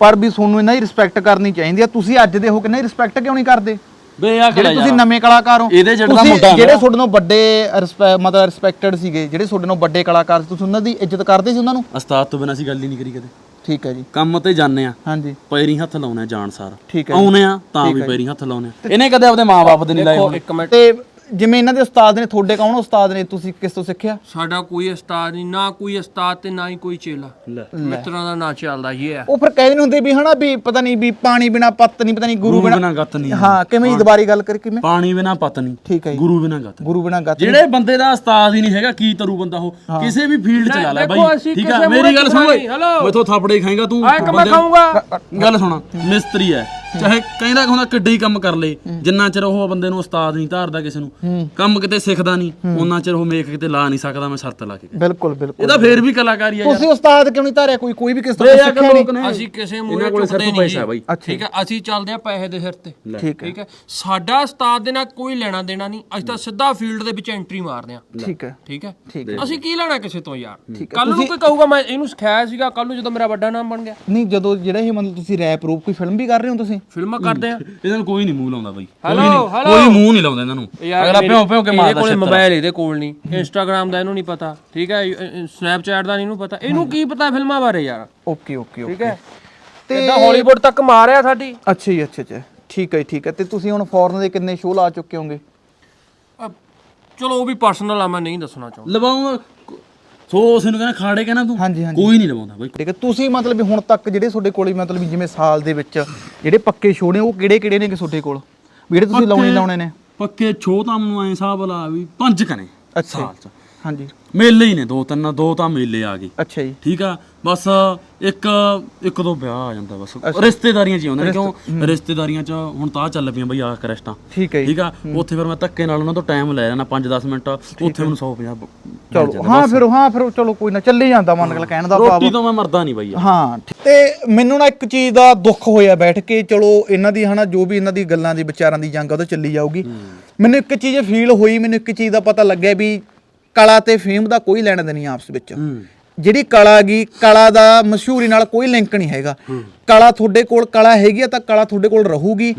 Speaker 4: ਪਰ ਵੀ ਤੁਹਾਨੂੰ ਇਹਨਾਂ ਦੀ ਰਿਸਪੈਕਟ ਕਰਨੀ ਚਾਹੀਦੀ ਆ ਤੁਸੀਂ ਅੱਜ ਦੇ ਹੋ ਕੇ ਨਹੀਂ ਰਿਸਪੈਕਟ ਕਿਉਂ ਨਹੀਂ ਕਰਦੇ?
Speaker 3: ਬੇ ਆ
Speaker 4: ਜਿਹੜੇ ਤੁਸੀਂ ਨਵੇਂ ਕਲਾਕਾਰ ਹੋ
Speaker 3: ਇਹਦੇ ਜਿਹੜਾ
Speaker 4: ਤੁਸੀਂ
Speaker 3: ਮੁੰਡਾ
Speaker 4: ਜਿਹੜੇ ਤੁਹਾਡੇ ਨਾਲੋਂ ਵੱਡੇ ਰਿਸਪੈ- ਮਤਲਬ ਰਿਸਪੈਕਟਡ ਸੀਗੇ ਜਿਹੜੇ ਤੁਹਾਡੇ ਨਾਲੋਂ ਵੱਡੇ ਕਲਾਕਾਰ ਸੀ ਤੁਸੀਂ ਉਹਨਾਂ ਦੀ ਇੱਜ਼ਤ ਕਰਦੇ ਸੀ ਉਹਨਾਂ ਨੂੰ?
Speaker 3: ਉਸਤਾਦ ਤੋਂ ਬਿਨਾਂ ਅਸੀਂ ਗੱਲ ਹੀ ਨਹੀਂ ਕਰੀ ਕਦੇ।
Speaker 4: ਠੀਕ ਹੈ ਜੀ।
Speaker 3: ਕੰਮ ਤੇ ਜਾਂਦੇ ਆ
Speaker 4: ਹਾਂਜੀ।
Speaker 3: ਪੈਰੀ ਹੱਥ ਲਾਉਣੇ ਆ ਜਾਣ ਸਾਰ।
Speaker 4: ਠੀਕ ਹੈ ਜੀ।
Speaker 3: ਆਉਨੇ ਆ ਤਾਂ ਵੀ ਪੈਰੀ ਹੱਥ ਲਾਉਣੇ ਆ। ਇਹਨੇ ਕਦੇ ਆਪਦੇ ਮਾਪੇ ਦੇ ਨਹੀਂ ਲਾਏ
Speaker 2: ਦੇਖੋ
Speaker 3: ਹੋਣੇ।
Speaker 2: ਇੱਕ ਮਿੰਟ।
Speaker 4: ਤੇ ਜਿਵੇਂ ਇਹਨਾਂ ਦੇ ਉਸਤਾਦ ਨੇ ਤੁਹਾਡੇ ਕੌਣ ਉਸਤਾਦ ਨੇ ਤੁਸੀਂ ਕਿਸ ਤੋਂ ਸਿੱਖਿਆ?
Speaker 2: ਸਾਡਾ ਕੋਈ ਉਸਤਾਦ ਨਹੀਂ ਨਾ ਕੋਈ ਉਸਤਾਦ ਤੇ ਨਾ ਹੀ ਕੋਈ ਚੇਲਾ। ਮਿੱਤਰਾਂ ਦਾ ਨਾਂ ਚੱਲਦਾ ਇਹ ਹੈ।
Speaker 4: ਉਹ ਫਿਰ ਕਹਿੰਦੇ ਨਹੀਂ ਹੁੰਦੇ ਵੀ ਹਨਾ ਵੀ ਪਤਾ ਨਹੀਂ ਵੀ ਪਾਣੀ ਬਿਨਾ ਪੱਤ ਨਹੀਂ ਪਤਾ ਨਹੀਂ ਗੁਰੂ ਬਿਨਾ
Speaker 3: ਬਿਨਾਂ ਗੱਤ ਨਹੀਂ
Speaker 4: ਹਾਂ। ਕਿਵੇਂ ਜੀ ਦੁਬਾਰੀ ਗੱਲ ਕਰ ਕਿਵੇਂ?
Speaker 3: ਪਾਣੀ ਬਿਨਾਂ ਪਤ ਨਹੀਂ
Speaker 4: ਠੀਕ ਹੈ
Speaker 3: ਗੁਰੂ ਬਿਨਾਂ ਗੱਤ
Speaker 4: ਗੁਰੂ ਬਿਨਾ ਗੱਤ
Speaker 3: ਜਿਹੜੇ ਬੰਦੇ ਦਾ ਉਸਤਾਦ ਹੀ ਨਹੀਂ ਹੈਗਾ ਕੀ ਤਰੂ ਬੰਦਾ ਉਹ? ਕਿਸੇ ਵੀ ਫੀਲਡ ਚ ਲਾ ਲੈ ਬਾਈ। ਠੀਕ ਆ ਮੇਰੀ ਗੱਲ ਸੁਣ। ਮੈਥੋਂ ਥਾਪੜੇ ਖਾਏਗਾ ਤੂੰ। ਗੱਲ ਸੁਣ ਮਿਸਤਰੀ ਹੈ। ਚਾਹੇ ਕਹਿੰਦਾ ਹੁੰਦਾ ਕਿੱਡੇ ਹੀ ਕੰਮ ਕਰ ਲੇ ਜਿੰਨਾ ਚਿਰ ਉਹ ਬੰਦੇ ਨੂੰ ਉਸਤਾਦ ਨਹੀਂ ਧਾਰਦਾ ਕਿਸੇ ਨੂੰ ਕੰਮ ਕਿਤੇ ਸਿੱਖਦਾ ਨਹੀਂ ਉਹਨਾਂ ਚਿਰ ਉਹ ਮੇਕ ਕਿਤੇ ਲਾ ਨਹੀਂ ਸਕਦਾ ਮੈਂ ਸ਼ਰਤ ਲਾ ਕੇ।
Speaker 4: ਬਿਲਕੁਲ ਬਿਲਕੁਲ।
Speaker 3: ਇਹਦਾ ਫੇਰ ਵੀ ਕਲਾਕਾਰੀ ਆ ਯਾਰ।
Speaker 4: ਤੁਸੀਂ ਉਸਤਾਦ ਕਿਉਂ ਨਹੀਂ ਧਾਰਿਆ? ਕੋਈ ਕੋਈ ਵੀ ਕਿਸ ਤੋਂ
Speaker 3: ਇਹ
Speaker 4: ਸਿੱਖਿਆ ਨਹੀਂ।
Speaker 2: ਅਸੀਂ ਕਿਸੇ ਮੂਹਰੇ
Speaker 3: ਕੋਲੇ
Speaker 2: ਚੁੱਕਦੇ ਨਹੀਂ ਠੀਕ ਹੈ ਅਸੀਂ ਚੱਲਦੇ ਆ ਪੈਸੇ ਦੇ ਸਿਰ ਤੇ।
Speaker 4: ਠੀਕ ਹੈ।
Speaker 2: ਸਾਡਾ ਉਸਤਾਦ ਦੇ ਨਾਲ ਕੋਈ ਲੈਣਾ ਦੇਣਾ ਨਹੀਂ। ਅਸੀਂ ਤਾਂ ਸਿੱਧਾ ਫੀਲਡ ਦੇ ਵਿੱਚ ਐਂਟਰੀ ਮਾਰਦੇ ਆ
Speaker 4: ਠੀਕ ਹੈ।
Speaker 2: ਠੀਕ ਹੈ। ਅਸੀਂ ਕੀ ਲੈਣਾ ਕਿਸੇ ਤੋਂ ਯਾਰ? ਕੱਲ ਨੂੰ ਕੋਈ ਕਹੂਗਾ ਮੈਂ ਇਹਨੂੰ ਸਿਖਾਇਆ ਸੀਗਾ ਕੱਲ ਨੂੰ ਜਦੋਂ ਮੇਰਾ ਵੱਡਾ ਨਾਮ ਬਣ ਗਿਆ।
Speaker 4: ਨਹੀਂ ਜਦੋਂ ਜਿਹੜਾ ਇਹ ਮਤਲਬ ਤੁਸੀਂ ਰੈਪ ਰੂਪ ਕੋਈ ਫਿਲਮ ਵੀ ਕਰ ਰਹੇ ਹੋ ਤੁਸੀਂ?
Speaker 2: ਫਿਲਮਾਂ ਕਰਦੇ ਆ।
Speaker 3: ਇਹਨਾਂ ਨੂੰ ਕੋਈ ਨਹੀਂ ਮੂੰਹ ਲਾਉਂਦਾ ਬਾਈ। ਕੋਈ
Speaker 2: ਹੈਲੋ,
Speaker 3: ਨਹੀਂ
Speaker 2: ਹੈਲੋ।
Speaker 3: ਕੋਈ ਮੂੰਹ ਨਹੀਂ ਲਾਉਂਦਾ ਇਹਨਾਂ ਨੂੰ। ਅਗਲਾ ਭਿਉਂ ਭਿਉਂ ਕੇ ਮਾਰਦਾ
Speaker 2: ਕੋਲੇ
Speaker 3: ਛਿੱਤਰ।
Speaker 2: ਮੋਬਾਈਲ ਇਹਦੇ ਕੋਲ ਨਹੀਂ। ਇੰਸਟਾਗ੍ਰam ਦਾ ਇਹਨੂੰ ਨਹੀਂ ਪਤਾ। ਠੀਕ ਹੈ? ਸਨੈਪਚੈਟ ਦਾ ਨਹੀਂ ਇਹਨੂੰ ਪਤਾ। ਇਹਨੂੰ ਕੀ ਪਤਾ ਫਿਲਮਾਂ ਬਾਰੇ ਯਾਰ?
Speaker 4: ਓਕੇ ਓਕੇ
Speaker 2: ਠੀਕ ਹੈ? ਤੇ ਹਾਲੀਵੁੱਡ ਤੱਕ ਮਾਰਿਆ ਸਾਡੀ।
Speaker 4: ਅੱਛਾ ਜੀ ਅੱਛਾ ਅੱਛਾ। ਠੀਕ ਹੈ ਜੀ, ਠੀਕ ਹੈ। ਤੇ ਤੁਸੀਂ ਹੁਣ ਫੋਰਨ ਦੇ ਕਿੰਨੇ ਸ਼ੋਅ ਲਾ ਚੁੱਕੇ ਹੋਗੇ?
Speaker 2: ਅਹ ਚਲੋ ਉਹ ਵੀ ਪਰਸਨਲ ਆ ਮੈਂ ਨਹੀਂ ਦੱਸਣਾ ਚਾਹੁੰਦਾ।
Speaker 3: ਲਵਾਉਂਗਾ। ਸੋ ਉਸ ਨੂੰ ਕਹਿੰਦਾ ਖਾੜੇ ਕਹਿੰਦਾ ਤੂੰ?
Speaker 4: ਹਾਂਜੀ, ਹਾਂਜੀ।
Speaker 3: ਕੋਈ ਨਹੀਂ ਲਵਾਉਂਦਾ ਬਾਈ।
Speaker 4: ਠੀਕ ਹੈ ਤੁਸੀਂ ਮਤਲਬ ਵੀ ਹੁਣ ਤੱਕ ਜਿਹੜੇ ਤੁਹਾਡੇ ਕੋਲ ਮਤਲਬ ਵੀ ਜਿਵੇਂ ਸਾਲ ਦੇ ਵਿੱਚ ਜਿਹੜੇ ਪੱਕੇ ਸ਼ੋਅ ਨੇ ਉਹ ਕਿਹੜੇ ਕਿਹੜੇ ਨੇ ਕਿ ਤੁਹਾਡੇ ਕੋਲ? ਵੀ ਜਿਹੜੇ ਤੁਸੀਂ ਲਾਉਣੇ ਲਾਉਣੇ ਨੇ?
Speaker 3: ਪੱਕੇ ਛੋ ਤਾਂ ਮੈਨੂੰ ਐ ਹਿਸਾਬ ਲਾ ਵੀ ਪੰਜ ਕਨੇ
Speaker 4: ਅੱਛਾ
Speaker 3: ਸਾਲ ਚ।
Speaker 4: ਹਾਂਜੀ।
Speaker 3: ਮੇਲੇ ਹੀ ਨੇ ਦੋ ਤਿੰਨ ਦੋ ਤਾਂ ਮੇਲੇ ਆ ਗਏ।
Speaker 4: ਅੱਛਾ ਜੀ।
Speaker 3: ਠੀਕ ਆ? ਬਸ ਇੱਕ ਇੱਕ ਦੋ ਵਿਆਹ ਆ ਜਾਂਦਾ ਬਸ। ਰਿਸ਼ਤੇਦਾਰੀਆਂ ਚ ਆਉਂਦੇ ਨੇ ਕਿਉਂ? ਰਿਸ਼ਤੇਦਾਰੀਆਂ ਚ ਹੁਣ ਤਾਂ ਆਹ ਚੱਲ ਪਈਆਂ ਬਈ ਆ ਕਰਸ਼ਟਾਂ।
Speaker 4: ਠੀਕ ਹੈ
Speaker 3: ਠੀਕ ਆ? ਉੱਥੇ ਫਿਰ ਮੈਂ ਧੱਕੇ ਨਾਲ ਉਹਨਾਂ ਤੋਂ ਟਾਈਮ ਲੈ ਲੈਣਾ 5-10 ਮਿੰਟ। ਉੱਥੇ ਮੈਨੂੰ 150
Speaker 4: ਚਲੋ ਹਾਂ ਫਿਰ ਹਾਂ ਫਿਰ ਚਲੋ ਕੋਈ ਨਾ ਚੱਲੇ ਜਾਂਦਾ ਮਨ ਗੱਲ ਕਹਿਣ ਦਾ ਭਾਵ।
Speaker 3: ਰੋਟੀ ਤੋਂ ਮੈਂ ਮਰਦਾ ਨਹੀਂ ਬਈ
Speaker 4: ਹਾਂ। ਤੇ ਮੈਨੂੰ ਨਾ ਇੱਕ ਚੀਜ਼ ਦਾ ਦੁੱਖ ਹੋਇਆ ਬੈਠ ਕੇ ਚਲੋ ਇਹਨਾਂ ਦੀ ਹਨਾ ਜੋ ਵੀ ਇਹਨਾਂ ਦੀ ਗੱਲਾਂ ਦੀ ਵਿਚਾਰਾਂ ਦੀ ਜੰਗ ਉਹ ਤਾਂ ਚੱਲੀ ਜਾਊਗੀ। ਮੈਨੂੰ ਇੱਕ ਚੀਜ਼ ਫੀਲ ਹੋਈ ਮੈਨੂੰ ਇੱਕ ਚੀਜ਼ ਦਾ ਪਤਾ ਲੱਗਿਆ ਵੀ ਕਲਾ ਤੇ ਫੇਮ ਦਾ ਕੋਈ ਲੈਣਾ ਦੇਣੀ ਆਪਸ ਵਿੱਚ। ਜਿਹੜੀ ਕਲਾ ਗਈ ਕਲਾ ਦਾ ਮਸ਼ਹੂਰੀ ਨਾਲ ਕੋਈ ਲਿੰਕ ਨਹੀਂ ਹੈਗਾ। ਕਲਾ ਤੁਹਾਡੇ ਕੋਲ ਕਲਾ ਹੈਗੀ ਆ ਤਾਂ ਕਲਾ ਤੁਹਾਡੇ ਕੋਲ ਰਹੂਗੀ।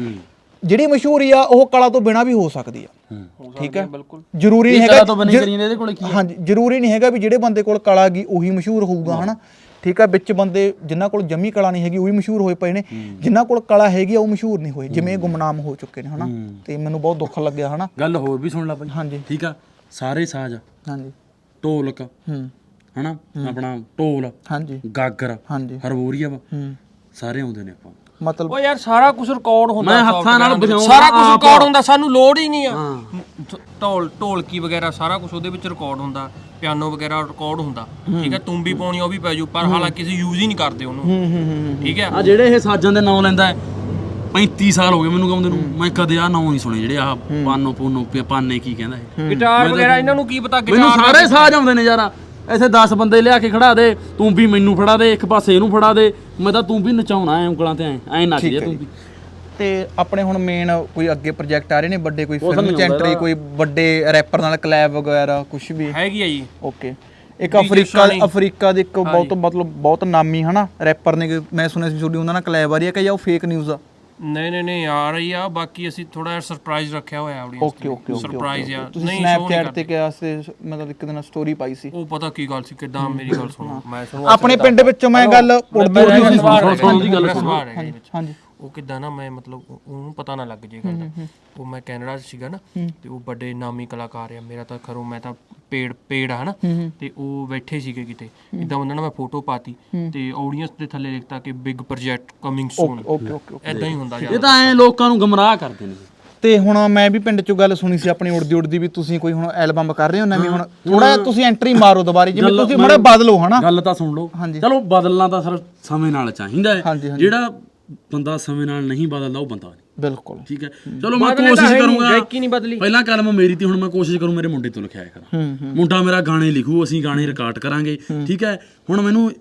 Speaker 4: ਜਿਹੜੀ ਮਸ਼ਹੂਰੀ ਆ ਉਹ ਕਲਾ ਤੋਂ ਬਿਨਾ ਵੀ ਹੋ ਸਕਦੀ ਆ। ਠੀਕ ਹੈ?
Speaker 2: ਬਿਲਕੁਲ।
Speaker 4: ਜ਼ਰੂਰੀ ਨਹੀਂ
Speaker 3: ਕਲਾ
Speaker 4: ਹੈਗਾ
Speaker 3: ਤੋਂ ਬਣੀ ਕਰੀ ਇਹਦੇ ਕੋਲ ਕੀ
Speaker 4: ਹਾਂਜੀ ਜ਼ਰੂਰੀ ਨਹੀਂ ਹੈਗਾ ਵੀ ਜਿਹੜੇ ਬੰਦੇ ਕੋਲ ਕਲਾ ਗਈ ਉਹੀ ਮਸ਼ਹੂਰ ਹੋਊਗਾ ਹਨਾ? ਠੀਕ ਆ ਵਿੱਚ ਬੰਦੇ ਜਿਨ੍ਹਾਂ ਕੋਲ ਜੰਮੀ ਕਲਾ ਨਹੀਂ ਹੈਗੀ ਉਹੀ ਮਸ਼ਹੂਰ ਹੋਏ ਪਏ ਨੇ। ਜਿਨ੍ਹਾਂ ਕੋਲ ਕਲਾ ਹੈਗੀ ਆ ਉਹ ਮਸ਼ਹੂਰ ਨਹੀਂ ਹੋਏ ਜਿਵੇਂ ਗੁੰਮਨਾਮ ਹੋ ਚੁੱਕੇ ਨੇ ਹਨਾ? ਤੇ ਮੈਨੂੰ ਬਹੁਤ ਦੁੱਖ ਲੱਗਿਆ ਹਨਾ?
Speaker 3: ਗੱਲ ਹੋਰ ਵੀ ਸੁਣ ਲੈ ਬਈ।
Speaker 4: ਹਾਂਜੀ।
Speaker 3: ਠੀਕ ਆ? ਸਾਰੇ ਸਾਜ਼।
Speaker 4: ਹਾਂਜੀ।
Speaker 3: ਢੋਲਕ
Speaker 4: ਹੂੰ।
Speaker 3: ਹਨਾ? ਆਪਣਾ ਢੋਲ
Speaker 4: ਹਾਂਜੀ।
Speaker 3: ਗਾਗਰ
Speaker 4: ਹਾਂਜੀ।
Speaker 3: ਹਰਮੋਨੀਅਮ
Speaker 4: ਹੂੰ।
Speaker 3: ਸਾਰੇ ਆਉਂਦੇ ਨੇ ਆਪਾਂ।
Speaker 4: ਮਤਲਬ
Speaker 2: ਓ ਯਾਰ ਸਾਰਾ ਕੁਝ ਰਿਕਾਰਡ ਹੁੰਦਾ
Speaker 3: ਮੈਂ ਹੱਥਾਂ ਨਾਲ। ਵਜਾਉਂਦਾ
Speaker 2: ਸਾਰਾ ਕੁਝ। ਰਿਕਾਰਡ ਹੁੰਦਾ ਸਾਨੂੰ ਲੋੜ ਹੀ ਨਹੀਂ ਆ। ਢੋਲ ਢੋਲਕੀ ਵਗੈਰਾ ਸਾਰਾ ਕੁਝ ਉਹਦੇ ਵਿੱਚ ਰਿਕਾਰਡ ਹੁੰਦਾ। ਪਿਆਨੋ ਵਗੈਰਾ ਰਿਕਾਰਡ ਹੁੰਦਾ। ਠੀਕ ਹੈ ਤੁੰਬੀ ਪਾਉਣੀ ਉਹ ਵੀ ਪੈ ਜੂ। ਪਰ ਹਾਲਾਂਕਿ ਅਸੀਂ ਯੂਜ਼ ਹੀ ਨਹੀਂ ਕਰਦੇ ਉਹਨੂੰ। ਠੀਕ ਹੈ
Speaker 3: ਆ ਜਿਹੜੇ ਇਹ ਸਾਜਾਂ ਦੇ ਨਾਂ ਲੈਂਦਾ ਹੈ 35 ਸਾਲ ਹੋ ਗਏ ਮੈਨੂੰ ਗਾਉਂਦੇ ਨੂੰ। ਮੈਂ ਕਦੇ ਆ ਨਾਂ ਨਹੀਂ ਸੁਣੇ ਜਿਹੜੇ ਆ ਪਾਨੋ ਪੂਨੋ ਪਾਨੇ ਕੀ ਕਹਿੰਦਾ ਇਹ।
Speaker 2: ਗਿਟਾਰ ਵਗੈਰਾ ਇਹਨਾਂ ਨੂੰ ਕੀ ਪਤਾ
Speaker 3: ਮੈਨੂੰ
Speaker 2: ਗਿਟਾਰ
Speaker 3: ਸਾਰੇ ਸਾਜ਼ ਆਉਂਦੇ ਨੇ ਯਾਰਾ। ਇੱਥੇ 10 ਬੰਦੇ ਲਿਆ ਕੇ ਖੜਾ ਦੇ ਤੂੰ ਵੀ ਮੈਨੂੰ ਫੜਾ ਦੇ ਇੱਕ ਪਾਸੇ ਇਹਨੂੰ ਫੜਾ ਦੇ। ਮੈਂ ਤਾਂ ਤੂੰ ਵੀ ਨਚਾਉਣਾ ਐ ਉਂਗਲਾਂ ਤੇ ਐ ਐ ਨੱਚ ਜਾ ਤੂੰ। ਵੀ।
Speaker 4: ਤੇ ਆਪਣੇ ਹੁਣ ਮੇਨ ਕੋਈ ਅੱਗੇ ਪ੍ਰੋਜੈਕਟ ਆ ਰਹੇ ਨੇ ਵੱਡੇ ਕੋਈ ਫਿਲਮ ਚ ਐਂਟਰੀ ਕੋਈ ਵੱਡੇ ਰੈਪਰ ਨਾਲ ਕਲੈਬ ਵਗੈਰਾ ਕੁਝ ਵੀ?
Speaker 2: ਹੈਗੀ ਆ ਜੀ।
Speaker 4: ਓਕੇ ਇੱਕ ਅਫਰੀਕਾ। ਅਫਰੀਕਾ ਦੇ ਇੱਕ ਬਹੁਤ ਮਤਲਬ ਬਹੁਤ ਨਾਮੀ ਹਨਾ ਰੈਪਰ ਨੇ ਕਿ ਮੈਂ ਸੁਣਿਆ ਸੀ ਤੁਹਾਡੀ ਉਹਨਾਂ ਨਾਲ ਕਲੈਬ ਆ ਰਹੀ ਹੈ ਕਿ ਜਾਂ ਉਹ ਫੇਕ ਨਿਊਜ਼ ਆ?
Speaker 2: ਨਹੀਂ ਨਹੀਂ ਨਹੀਂ ਆ ਰਹੀ ਆ ਬਾਕੀ ਅਸੀਂ ਥੋੜਾ ਜਿਹਾ ਸਰਪ੍ਰਾਈਜ਼ ਰੱਖਿਆ ਹੋਇਆ audience
Speaker 4: okay okay okay
Speaker 2: surprise ਆ।
Speaker 4: ਤੁਸੀਂ
Speaker 2: show
Speaker 4: ਸਨੈਪਚੈਟ ਤੇ ਕਿਹਾ ਸੀ ਮਤਲਬ ਇੱਕ ਦਿਨ ਸਟੋਰੀ ਪਾਈ ਸੀ।
Speaker 2: ਉਹ ਪਤਾ ਕੀ ਗੱਲ ਸੀ ਕਿਦਾਂ ਮੇਰੀ ਗੱਲ ਸੁਣੋ। ਮੈਂ ਸੁਣੋ
Speaker 4: ਆਪਣੇ ਪਿੰਡ ਵਿੱਚੋਂ ਮੈਂ ਗੱਲ ਉੜਦੀ ਉੜਦੀ
Speaker 3: ਸੁਣੋ, ਸੁਣੋ ਦੀ ਗੱਲ
Speaker 2: ਮੇਰਾ
Speaker 3: ਸੁਣੋ।
Speaker 2: ਵਿੱਚ।
Speaker 4: ਹਾਂਜੀ।
Speaker 2: ਉਹ ਕਿਦਾਂ ਨਾ ਮੈਂ ਮਤਲਬ ਉਹ- ਉਹਨੂੰ ਪਤਾ ਨਾ ਲੱਗ ਜੇ ਗੱਲ ਦਾ। ਉਹ ਮੈਂ ਕੈਨੇਡਾ 'ਚ ਸੀਗਾ ਨਾ ਤੇ ਉਹ ਵੱਡੇ ਨਾਮੀ ਕਲਾਕਾਰ ਆ ਮੇਰਾ ਤਾਂ ਖਰੋ ਮੈਂ ਤਾਂ ਪੇੜ ਪੇੜ ਆ ਹਨਾ। ਤੇ ਉਹ ਬੈਠੇ ਸੀਗੇ ਕਿਤੇ। ਇਦਾਂ ਉਹਨਾਂ ਨੇ ਮੈਂ ਫੋਟੋ ਪਾਤੀ ਤੇ ਆਡੀਅנס ਦੇ ਥੱਲੇ ਲਿਖਤਾ ਕਿ big project coming soon
Speaker 4: okay okay
Speaker 2: ਐਦਾਂ ਹੀ ਹੁੰਦਾ
Speaker 3: ਇਹ
Speaker 2: ਯਾਰ
Speaker 3: ਤਾਂ ਐ ਲੋਕਾਂ ਨੂੰ ਗਮਰਾਹ ਕਰਦੇ ਨੇ।
Speaker 4: ਤੇ ਹੁਣ ਮੈਂ ਵੀ ਪਿੰਡ ਚੋਂ ਗੱਲ ਸੁਣੀ ਸੀ ਆਪਣੀ ਉੜਦੀ ਉੜਦੀ ਵੀ ਤੁਸੀਂ ਕੋਈ ਹੁਣ ਐਲਬਮ ਕਰ ਰਹੇ ਹੋ ਨਵੀਂ ਹੁਣ ਥੋੜਾ ਤੁਸੀਂ ਐਂਟਰੀ ਮਾਰੋ ਦੁਬਾਰੇ ਜਿਵੇਂ ਤੁਸੀਂ ਮੜਾ ਬਦਲੋ ਹਨਾ।
Speaker 3: ਗੱਲ ਤਾਂ ਸੁਣ ਲਓ। ਚਲੋ ਬਦਲਣਾ ਤਾਂ ਸਰ ਸਮੇਂ ਨਾਲ ਚਾਹੀਦਾ ਹੈ।
Speaker 4: ਹਾਂਜੀ, ਹਾਂਜੀ।
Speaker 3: ਜਿਹੜਾ ਬੰਦਾ ਸਮੇਂ ਨਾਲ ਨਹੀਂ ਬਦਲਦਾ ਉਹ ਬੰਦਾ ਨਹੀਂ।
Speaker 4: ਬਿਲਕੁਲ।
Speaker 3: ਠੀਕ ਹੈ? ਚਲੋ ਮੈਂ ਕੋਸ਼ਿਸ਼ ਕਰੂੰਗਾ।
Speaker 2: ਗਾਇਕੀ ਨਹੀਂ ਬਦਲੀ।
Speaker 3: ਪਹਿਲਾਂ ਕਲਮ ਮੇਰੀ ਤੀ ਹੁਣ ਮੈਂ ਕੋਸ਼ਿਸ਼ ਕਰੂੰ ਮੇਰੇ ਮੁੰਡੇ ਤੋਂ ਲਿਖਿਆ ਕਰਾਂ। ਮੁੰਡਾ ਮੇਰਾ ਗਾਣੇ ਲਿਖੂ ਅਸੀਂ ਗਾਣੇ ਰਿਕਾਰਡ ਕਰਾਂਗੇ। ਠੀਕ ਹੈ? ਹੁਣ ਮੈਨੂੰ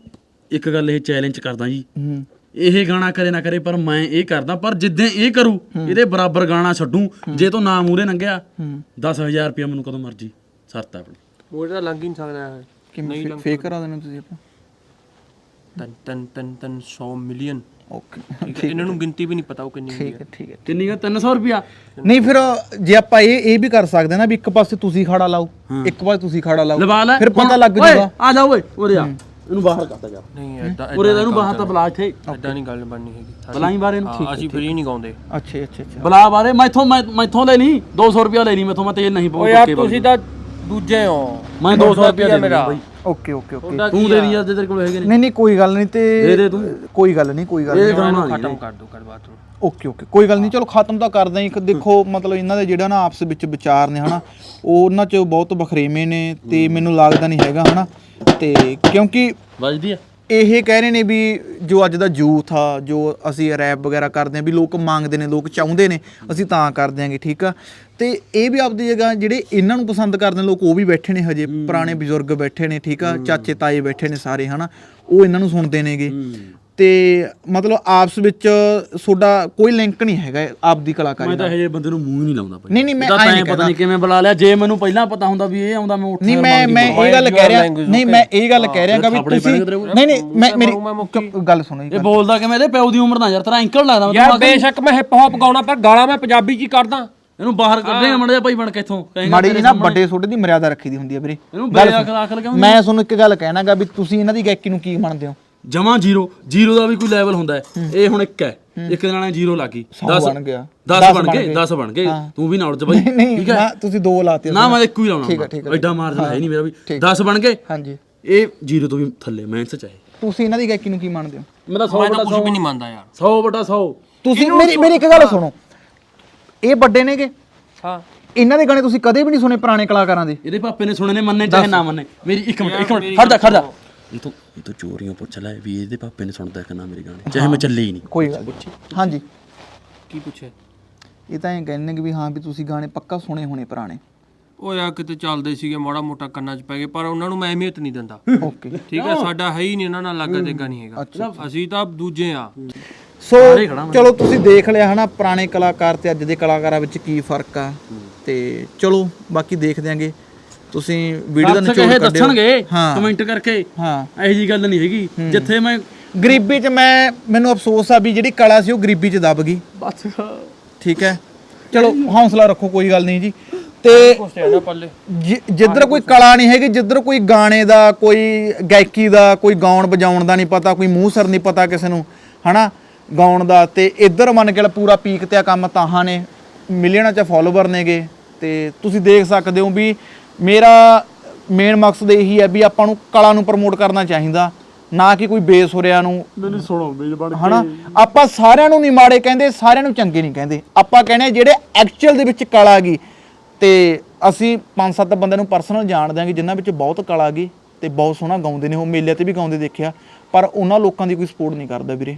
Speaker 3: ਇੱਕ ਗੱਲ ਇਹ ਚੈਲੰਜ ਕਰਦਾ ਜੀ। ਇਹ ਗਾਣਾ ਕਰੇ ਨਾ ਕਰੇ ਪਰ ਮੈਂ ਇਹ ਕਰਦਾ ਪਰ ਜਿੱਦਾਂ ਇਹ ਕਰੂ ਇਹਦੇ ਬਰਾਬਰ ਗਾਣਾ ਛੱਡੂ ਜੇ ਤੋਂ ਨਾ ਮੂਰੇ ਲੰਘਿਆ 10000 ਰੁਪਇਆ ਮੈਨੂੰ ਕਦੋਂ ਮਰਜ਼ੀ ਸਰਤਾ ਆਪਣੀ।
Speaker 2: ਮੋੜੇ ਤਾਂ ਲੰਘ ਹੀ ਨਹੀਂ ਸਕਦਾ ਹੈ
Speaker 4: ਕਿਵੇਂ ਫੇਕ ਕਰਾ ਦੇਣਾ ਤੁਸੀਂ ਆਪਾਂ?
Speaker 2: ਤਨ ਤਨ ਤਨ ਤਨ 100 ਮਿਲੀਅਨ।
Speaker 4: ਓਕੇ।
Speaker 2: ਠੀਕ ਹੈ ਇਹਨਾਂ ਨੂੰ ਗਿਣਤੀ ਵੀ ਨਹੀਂ ਪਤਾ ਉਹ ਕਿੰਨੀ ਹੁੰਦੀ
Speaker 4: ਠੀਕ
Speaker 2: ਹੈ।
Speaker 4: ਹੈ ਠੀਕ ਹੈ।
Speaker 3: ਕਿੰਨੀ ਗਾ 300 ਰੁਪਇਆ
Speaker 4: ਨਹੀਂ ਫਿਰ ਜੇ ਆਪਾਂ ਇਹ ਇਹ ਵੀ ਕਰ ਸਕਦੇ ਨਾ ਵੀ ਇੱਕ ਪਾਸੇ ਤੁਸੀਂ ਖਾੜਾ ਲਾਓ ਇੱਕ ਪਾਸੇ ਤੁਸੀਂ ਖਾੜਾ ਲਾਓ
Speaker 3: ਲਵਾ ਲੈ।
Speaker 4: ਫਿਰ ਪਤਾ ਲੱਗ
Speaker 3: ਓਏ,
Speaker 4: ਜਾਊਗਾ
Speaker 3: ਆ ਜਾ ਓਏ ਉਰੇ ਆ। ਇਹਨੂੰ ਬਾਹਰ ਕਰਦਾ ਜਾ।
Speaker 2: ਨਹੀਂ ਐਦਾਂ
Speaker 3: ਉਰੇ ਦਾ ਇਹਨੂੰ ਬਾਹਰ ਤਾਂ ਬੁਲਾ ਇੱਥੇ।
Speaker 2: ਐਦਾਂ ਨਹੀਂ ਗੱਲ ਬਣਨੀ ਹੈਗੀ।
Speaker 3: ਬੁਲਾਈ ਬਾਰੇ ਨੂੰ
Speaker 2: ਹਾਂ, ਅਸੀਂ ਫ੍ਰੀ ਨਹੀਂ ਗਾਉਂਦੇ।
Speaker 4: ਅੱਛਾ ਅੱਛਾ ਅੱਛਾ।
Speaker 3: ਬੁਲਾ ਬਾਰੇ ਮੈਥੋਂ ਮੈਂ ਮੈਥੋਂ ਲੈ ਲਈ। 200 ਰੁਪਇਆ ਲੈ ਲਈ ਮੈਥੋਂ ਮੈਂ ਤੇਲ ਨਹੀਂ
Speaker 2: ਓ
Speaker 3: ਪਾਉਂ
Speaker 2: ਯਾਰ ਤੁਸੀਂ ਤਾਂ ਦੂਜੇ ਹੋ।
Speaker 3: ਮੈਂ 200 ਰੁਪਇਆ ਦੇ।
Speaker 2: ਮੇਰਾ।
Speaker 3: ਬਾਈ।
Speaker 4: Okay okay okay.
Speaker 3: ਤੂੰ ਦੇ ਦੀ ਯਾਰ ਜੇ ਤੇਰੇ ਕੋਲ ਹੈਗੇ ਨੇ
Speaker 4: ਨਹੀਂ ਨਹੀਂ ਕੋਈ ਗੱਲ ਨਹੀਂ ਤੇ
Speaker 3: ਦੇ ਦੇ ਤੂੰ।
Speaker 4: ਕੋਈ ਗੱਲ ਨਹੀਂ ਕੋਈ ਗੱਲ
Speaker 3: ਇਹ
Speaker 4: ਨਹੀਂ।
Speaker 3: ਗਾਣਾ
Speaker 2: ਖਤਮ ਕਰ ਦੋ ਕਰ ਬਾਤ ਨੂੰ
Speaker 4: ਓਕੇ ਓਕੇ ਕੋਈ ਗੱਲ ਨਹੀਂ ਚਲੋ ਖਤਮ ਤਾਂ ਕਰਦੇ ਹਾਂ। ਇੱਕ ਦੇਖੋ ਮਤਲਬ ਇਹਨਾਂ ਦੇ ਜਿਹੜਾ ਨਾ ਆਪਸ ਵਿੱਚ ਵਿਚਾਰ ਨੇ ਹਨਾ ਉਹ ਉਹਨਾਂ 'ਚ ਬਹੁਤ ਬਖਰੇਵੇਂ ਨੇ ਤੇ ਮੈਨੂੰ ਲੱਗਦਾ ਨਹੀਂ ਹੈਗਾ ਹਨਾ। ਤੇ ਕਿਉਂਕਿ
Speaker 3: ਵੱਜਦੀ ਆ।
Speaker 4: ਇਹ ਕਹਿ ਰਹੇ ਨੇ ਵੀ ਜੋ ਅੱਜ ਦਾ ਯੂਥ ਆ ਜੋ ਅਸੀਂ ਰੈਪ ਵਗੈਰਾ ਕਰਦੇ ਆ ਵੀ ਲੋਕ ਮੰਗਦੇ ਨੇ ਲੋਕ ਚਾਹੁੰਦੇ ਨੇ ਅਸੀਂ ਤਾਂ ਕਰ ਦਿਆਂਗੇ ਠੀਕ ਆ? ਤੇ ਇਹ ਵੀ ਆਪਦੀ ਜਗ੍ਹਾ ਜਿਹੜੇ ਇਹਨਾਂ ਨੂੰ ਪਸੰਦ ਕਰਦੇ ਨੇ ਲੋਕ ਉਹ ਵੀ ਬੈਠੇ ਨੇ ਹਜੇ ਪੁਰਾਣੇ ਬਜ਼ੁਰਗ ਬੈਠੇ ਨੇ ਠੀਕ ਆ? ਚਾਚੇ ਤਾਏ ਬੈਠੇ ਨੇ ਸਾਰੇ ਹਨਾ? ਉਹ ਇਹਨਾਂ ਨੂੰ ਸੁਣਦੇ ਨੇਗੇ। ਤੇ ਮਤਲਬ ਆਪਸ ਵਿੱਚ ਤੁਹਾਡਾ ਕੋਈ ਲਿੰਕ ਨਹੀਂ ਹੈਗਾ ਆਪਦੀ ਕਲਾਕਾਰੀ
Speaker 3: ਮੈਂ ਤਾਂ ਇਹ ਜਿਹੇ ਬੰਦੇ ਨੂੰ ਮੂੰਹ ਹੀ ਨਹੀਂ ਲਾਉਂਦਾ ਭਾਈ।
Speaker 4: ਨਹੀਂ, ਨਹੀਂ, ਮੈਂ ਆਏਂ ਨਹੀਂ
Speaker 3: ਪਤਾ। ਨਹੀਂ ਕਿਵੇਂ ਬੁਲਾ ਲਿਆ। ਜੇ ਮੈਨੂੰ ਪਹਿਲਾਂ ਪਤਾ ਹੁੰਦਾ ਵੀ ਇਹ ਆਉਂਦਾ ਮੈਂ ਉੱਠ
Speaker 4: ਨਹੀਂ ਮੈਂ ਮੈਂ ਇਹ ਗੱਲ ਕਹਿ ਰਿਹਾ ਨਹੀਂ ਮੈਂ ਇਹ ਗੱਲ ਕਹਿ ਰਿਹਾ ਕਿ ਵੀ ਤੁਸੀਂ ਨਹੀਂ ਨਹੀਂ ਮੈਂ ਮੇਰੀ ਗੱਲ ਸੁਣੋ
Speaker 3: ਇਹ ਬੋਲਦਾ ਕਿਵੇਂ? ਇਹਦੇ ਪਿਓ ਦੀ ਉਮਰ ਦਾ ਯਾਰ ਤੇਰਾ ਐਂਕਲ ਲੱਗਦਾ ਮੈਂ
Speaker 2: ਯਾਰ ਬੇਸ਼ੱਕ ਮੈਂ ਹਿਪ ਹੌਪ ਗਾਉਣਾ ਪਰ ਗਾਲਾਂ ਮੈਂ ਪੰਜਾਬੀ ਚ ਹੀ ਕਰਦਾ
Speaker 3: ਇਹਨੂੰ ਬਾਹਰ ਕੱਢੇਗਾ ਮੜ ਜਾ ਭਾਈ ਬਣ ਕੇ ਇੱਥੋਂ। ਕਹੇਗਾ
Speaker 4: ਮਾੜੀ ਜੀ ਨਾ ਵੱਡੇ ਛੋਟੇ ਦੀ ਮਰਿਆਦਾ ਰੱਖੀ ਦੀ ਹੁੰਦੀ ਹੈ ਵੀਰੇ।
Speaker 3: ਇਹਨੂੰ
Speaker 4: ਗੱਲ
Speaker 3: ਬੇਅਕਲ
Speaker 4: ਸੁਣੋ।
Speaker 3: ਅਕਲ ਕਿਉਂ
Speaker 4: ਮੈਂ ਤੁਹਾਨੂੰ ਇੱਕ ਗੱਲ ਕਹਿਣਾਗਾ ਵੀ ਤੁਸੀਂ ਇਹਨਾਂ ਦੀ ਗਾਇਕੀ ਨੂੰ ਕੀ ਮੰਨਦੇ ਹੋ?
Speaker 3: ਜਮਾ ਜ਼ੀਰੋ ਜ਼ੀਰੋ ਦਾ ਵੀ ਕੋਈ ਲੈਵਲ ਹੁੰਦਾ ਹੈ। ਇਹ ਹੁਣ ਇੱਕ ਹੈ। ਇੱਕ ਦੇ ਨਾਲ ਜ਼ੀਰੋ ਲੱਗੀ 10
Speaker 4: ਬਣ ਗਿਆ।
Speaker 3: 10
Speaker 4: ਦਸ
Speaker 3: ਬਣ ਗਏ
Speaker 4: ਗਏ।
Speaker 3: 10 ਬਣ ਗਏ। ਤੂੰ ਵੀ ਨਾਲ ਚ ਬਾਈ।
Speaker 4: ਨਹੀਂ ਨਾ ਤੁਸੀਂ ਦੋ ਲਾਤੇ
Speaker 3: ਨਾ ਮੈਂ ਇੱਕੋ ਹੀ ਲਾਉਣਾ
Speaker 4: ਠੀਕ ਹੈ, ਠੀਕ ਹੈ।
Speaker 3: ਐਡਾ ਮਾਰਜਨ ਹੈ। ਨਹੀਂ ਮੇਰਾ ਵੀ।
Speaker 4: ਠੀਕ।
Speaker 3: 10 ਬਣ ਗਏ।
Speaker 4: ਹਾਂਜੀ।
Speaker 3: ਇਹ ਜ਼ੀਰੋ ਤੋਂ ਵੀ ਥੱਲੇ ਮਿਹਨਤ ਚ ਹੈ
Speaker 4: ਤੁਸੀਂ ਇਹਨਾਂ ਦੀ ਗਾਇਕੀ ਨੂੰ ਕੀ ਮੰਨਦੇ ਹੋ?
Speaker 3: 100
Speaker 2: ਮੈਂ ਤਾਂ
Speaker 3: ਬਟਾ
Speaker 2: ਕੁਝ ਵੀ ਨਹੀਂ ਮੰਨਦਾ ਯਾਰ।
Speaker 3: 100 ਬਟਾ 100
Speaker 4: ਤੁਸੀਂ ਮੇਰੀ ਮੇਰੀ ਇੱਕ ਗੱਲ ਸੁਣੋ। ਇਹ ਵੱਡੇ ਨੇਗੇ।
Speaker 2: ਹਾਂ।
Speaker 4: ਇਹਨਾਂ ਦੇ ਗਾਣੇ ਤੁਸੀਂ ਕਦੇ ਵੀ ਨਹੀਂ ਸੁਣੇ ਪੁਰਾਣੇ ਕਲਾਕਾਰਾਂ ਦੇ।
Speaker 3: ਇਹਦੇ ਪਾਪੇ ਨੇ ਸੁਣੇ ਨੇ ਮੰਨੇ ਚਾਹੇ ਨਾ ਮੰਨੇ। ਮੇਰੀ ਇੱਕ ਮਿੰਟ ਇੱਕ ਮਿੰਟ। ਖੜ ਜਾ ਖੜ ਜਾ। ਇਹ ਤੋਂ ਇਹ ਤੋਂ ਚੋਰੀਆਂ ਪੁੱਛ ਲੈ ਵੀ ਇਹਦੇ ਪਾਪੇ ਨੇ ਸੁਣਦਾ ਕਿ ਨਾ ਮੇਰੇ ਗਾਣੇ। ਚਾਹੇ ਮੈਂ ਚੱਲੇ ਹੀ ਨਹੀਂ।
Speaker 4: ਕੋਈ ਗੱਲ ਨਹੀਂ। ਹਾਂਜੀ।
Speaker 2: ਕੀ ਪੁੱਛੇ
Speaker 4: ਇਹ ਤਾਂ ਇਹ ਕਹਿੰਦੇ ਕਿ ਵੀ ਹਾਂ ਵੀ ਤੁਸੀਂ ਗਾਣੇ ਪੱਕਾ ਸੁਣੇ ਹੋਣੇ ਪੁਰਾਣੇ।
Speaker 2: ਉਹ ਯਾਰ ਕਿਤੇ ਚੱਲਦੇ ਸੀਗੇ ਮਾੜਾ ਮੋਟਾ ਕੰਨਾਂ 'ਚ ਪੈ ਗਏ ਪਰ ਉਹਨਾਂ ਨੂੰ ਮੈਂ ਅਹਿਮੀਅਤ ਨਹੀਂ ਦਿੰਦਾ।
Speaker 4: ਓਕੇ।
Speaker 2: ਠੀਕ ਹੈ ਸਾਡਾ ਹੈ ਹੀ ਨਹੀਂ ਇਹਨਾਂ ਨਾਲ ਲੱਗਾ ਦੇਗਾ ਨਹੀਂ ਹੈਗਾ। ਅਸੀਂ ਤਾਂ ਦੂਜੇ ਆ।
Speaker 4: ਸੋ ਚਲੋ ਤੁਸੀਂ ਦੇਖ ਲਿਆ ਹਨਾ ਪੁਰਾਣੇ ਕਲਾਕਾਰ ਤੇ ਅੱਜ ਦੇ ਕਲਾਕਾਰਾਂ ਵਿੱਚ ਕੀ ਫ਼ਰਕ ਆ। ਤੇ ਚਲੋ ਬਾਕੀ ਦੇਖ ਦਿਆਂਗੇ ਤੁਸੀਂ ਵੀਡੀਓ ਦਾ ਨਿਚੋੜ ਕੱਢਿਓ।
Speaker 3: ਦੱਸਣਗੇ
Speaker 4: ਹਾਂ।
Speaker 3: ਕਮੈਂਟ ਕਰਕੇ
Speaker 4: ਹਾਂ।
Speaker 3: ਇਹੋ ਜੀ ਗੱਲ ਨਹੀਂ ਹੈਗੀ। ਜਿੱਥੇ ਮੈਂ
Speaker 4: ਗਰੀਬੀ 'ਚ ਮੈਂ ਮੈਨੂੰ ਅਫਸੋਸ ਆ ਵੀ ਜਿਹੜੀ ਕਲਾ ਸੀ ਉਹ ਗਰੀਬੀ 'ਚ ਦਬ ਗਈ।
Speaker 3: ਬਸ।
Speaker 4: ਠੀਕ ਹੈ। ਚਲੋ ਹੌਸਲਾ ਰੱਖੋ ਕੋਈ ਗੱਲ ਨਹੀਂ ਜੀ। ਤੇ
Speaker 2: ਪੱਲੇ।
Speaker 4: ਜਿ- ਜਿੱਧਰ ਕੋਈ ਕਲਾ ਨਹੀਂ ਹੈਗੀ ਜਿੱਧਰ ਕੋਈ ਗਾਣੇ ਦਾ ਕੋਈ ਗਾਇਕੀ ਦਾ ਕੋਈ ਗਾਉਣ ਵਜਾਉਣ ਦਾ ਨਹੀਂ ਪਤਾ ਕੋਈ ਮੂੰਹ ਸਰ ਨਹੀਂ ਪਤਾ ਕਿਸੇ ਨੂੰ ਹਨਾ? ਗਾਉਣ ਦਾ ਤੇ ਇੱਧਰ ਮੰਨ ਕੇ ਚੱਲ ਪੂਰਾ ਪੀਕ ਤੇ ਆ ਕੰਮ ਤਾਹਾਂ ਨੇ। ਮਿਲੀਅਨਾਂ ਚ ਫਾਲੋਵਰ ਨੇਗੇ ਤੇ ਤੁਸੀਂ ਦੇਖ ਸਕਦੇ ਹੋ ਵੀ ਮੇਰਾ ਮੇਨ ਮਕਸਦ ਇਹੀ ਹੈ ਵੀ ਆਪਾਂ ਨੂੰ ਕਲਾ ਨੂੰ ਪ੍ਰਮੋਟ ਕਰਨਾ ਚਾਹੀਦਾ ਨਾ ਕਿ ਕੋਈ ਬੇਸੁਰਿਆਂ ਨੂੰ।
Speaker 3: ਮੈਨੂੰ ਸੁਣੋ ਮੇਜ ਬਣ
Speaker 4: ਹਨਾ? ਆਪਾਂ ਸਾਰਿਆਂ ਨੂੰ ਨਹੀਂ ਮਾੜੇ ਕਹਿੰਦੇ ਸਾਰਿਆਂ ਨੂੰ ਚੰਗੇ ਨਹੀਂ ਕਹਿੰਦੇ। ਆਪਾਂ ਕਹਿੰਦੇ ਜਿਹੜੇ ਐਕਚੁਅਲ ਦੇ ਵਿੱਚ ਕਲਾ ਗਈ ਤੇ ਅਸੀਂ ਪੰਜ ਸੱਤ ਬੰਦਿਆਂ ਨੂੰ ਪਰਸਨਲ ਜਾਣਦੇ ਹਾਂ ਜਿਨ੍ਹਾਂ ਵਿੱਚ ਬਹੁਤ ਕਲਾ ਗਈ ਤੇ ਬਹੁਤ ਸੋਹਣਾ ਗਾਉਂਦੇ ਨੇ ਉਹ ਮੇਲੇ ਤੇ ਵੀ ਗਾਉਂਦੇ ਦੇਖਿਆ ਪਰ ਉਹਨਾਂ ਲੋਕਾਂ ਦੀ ਕੋਈ ਸਪੋਰਟ ਨਹੀਂ ਕਰਦਾ ਵੀਰੇ।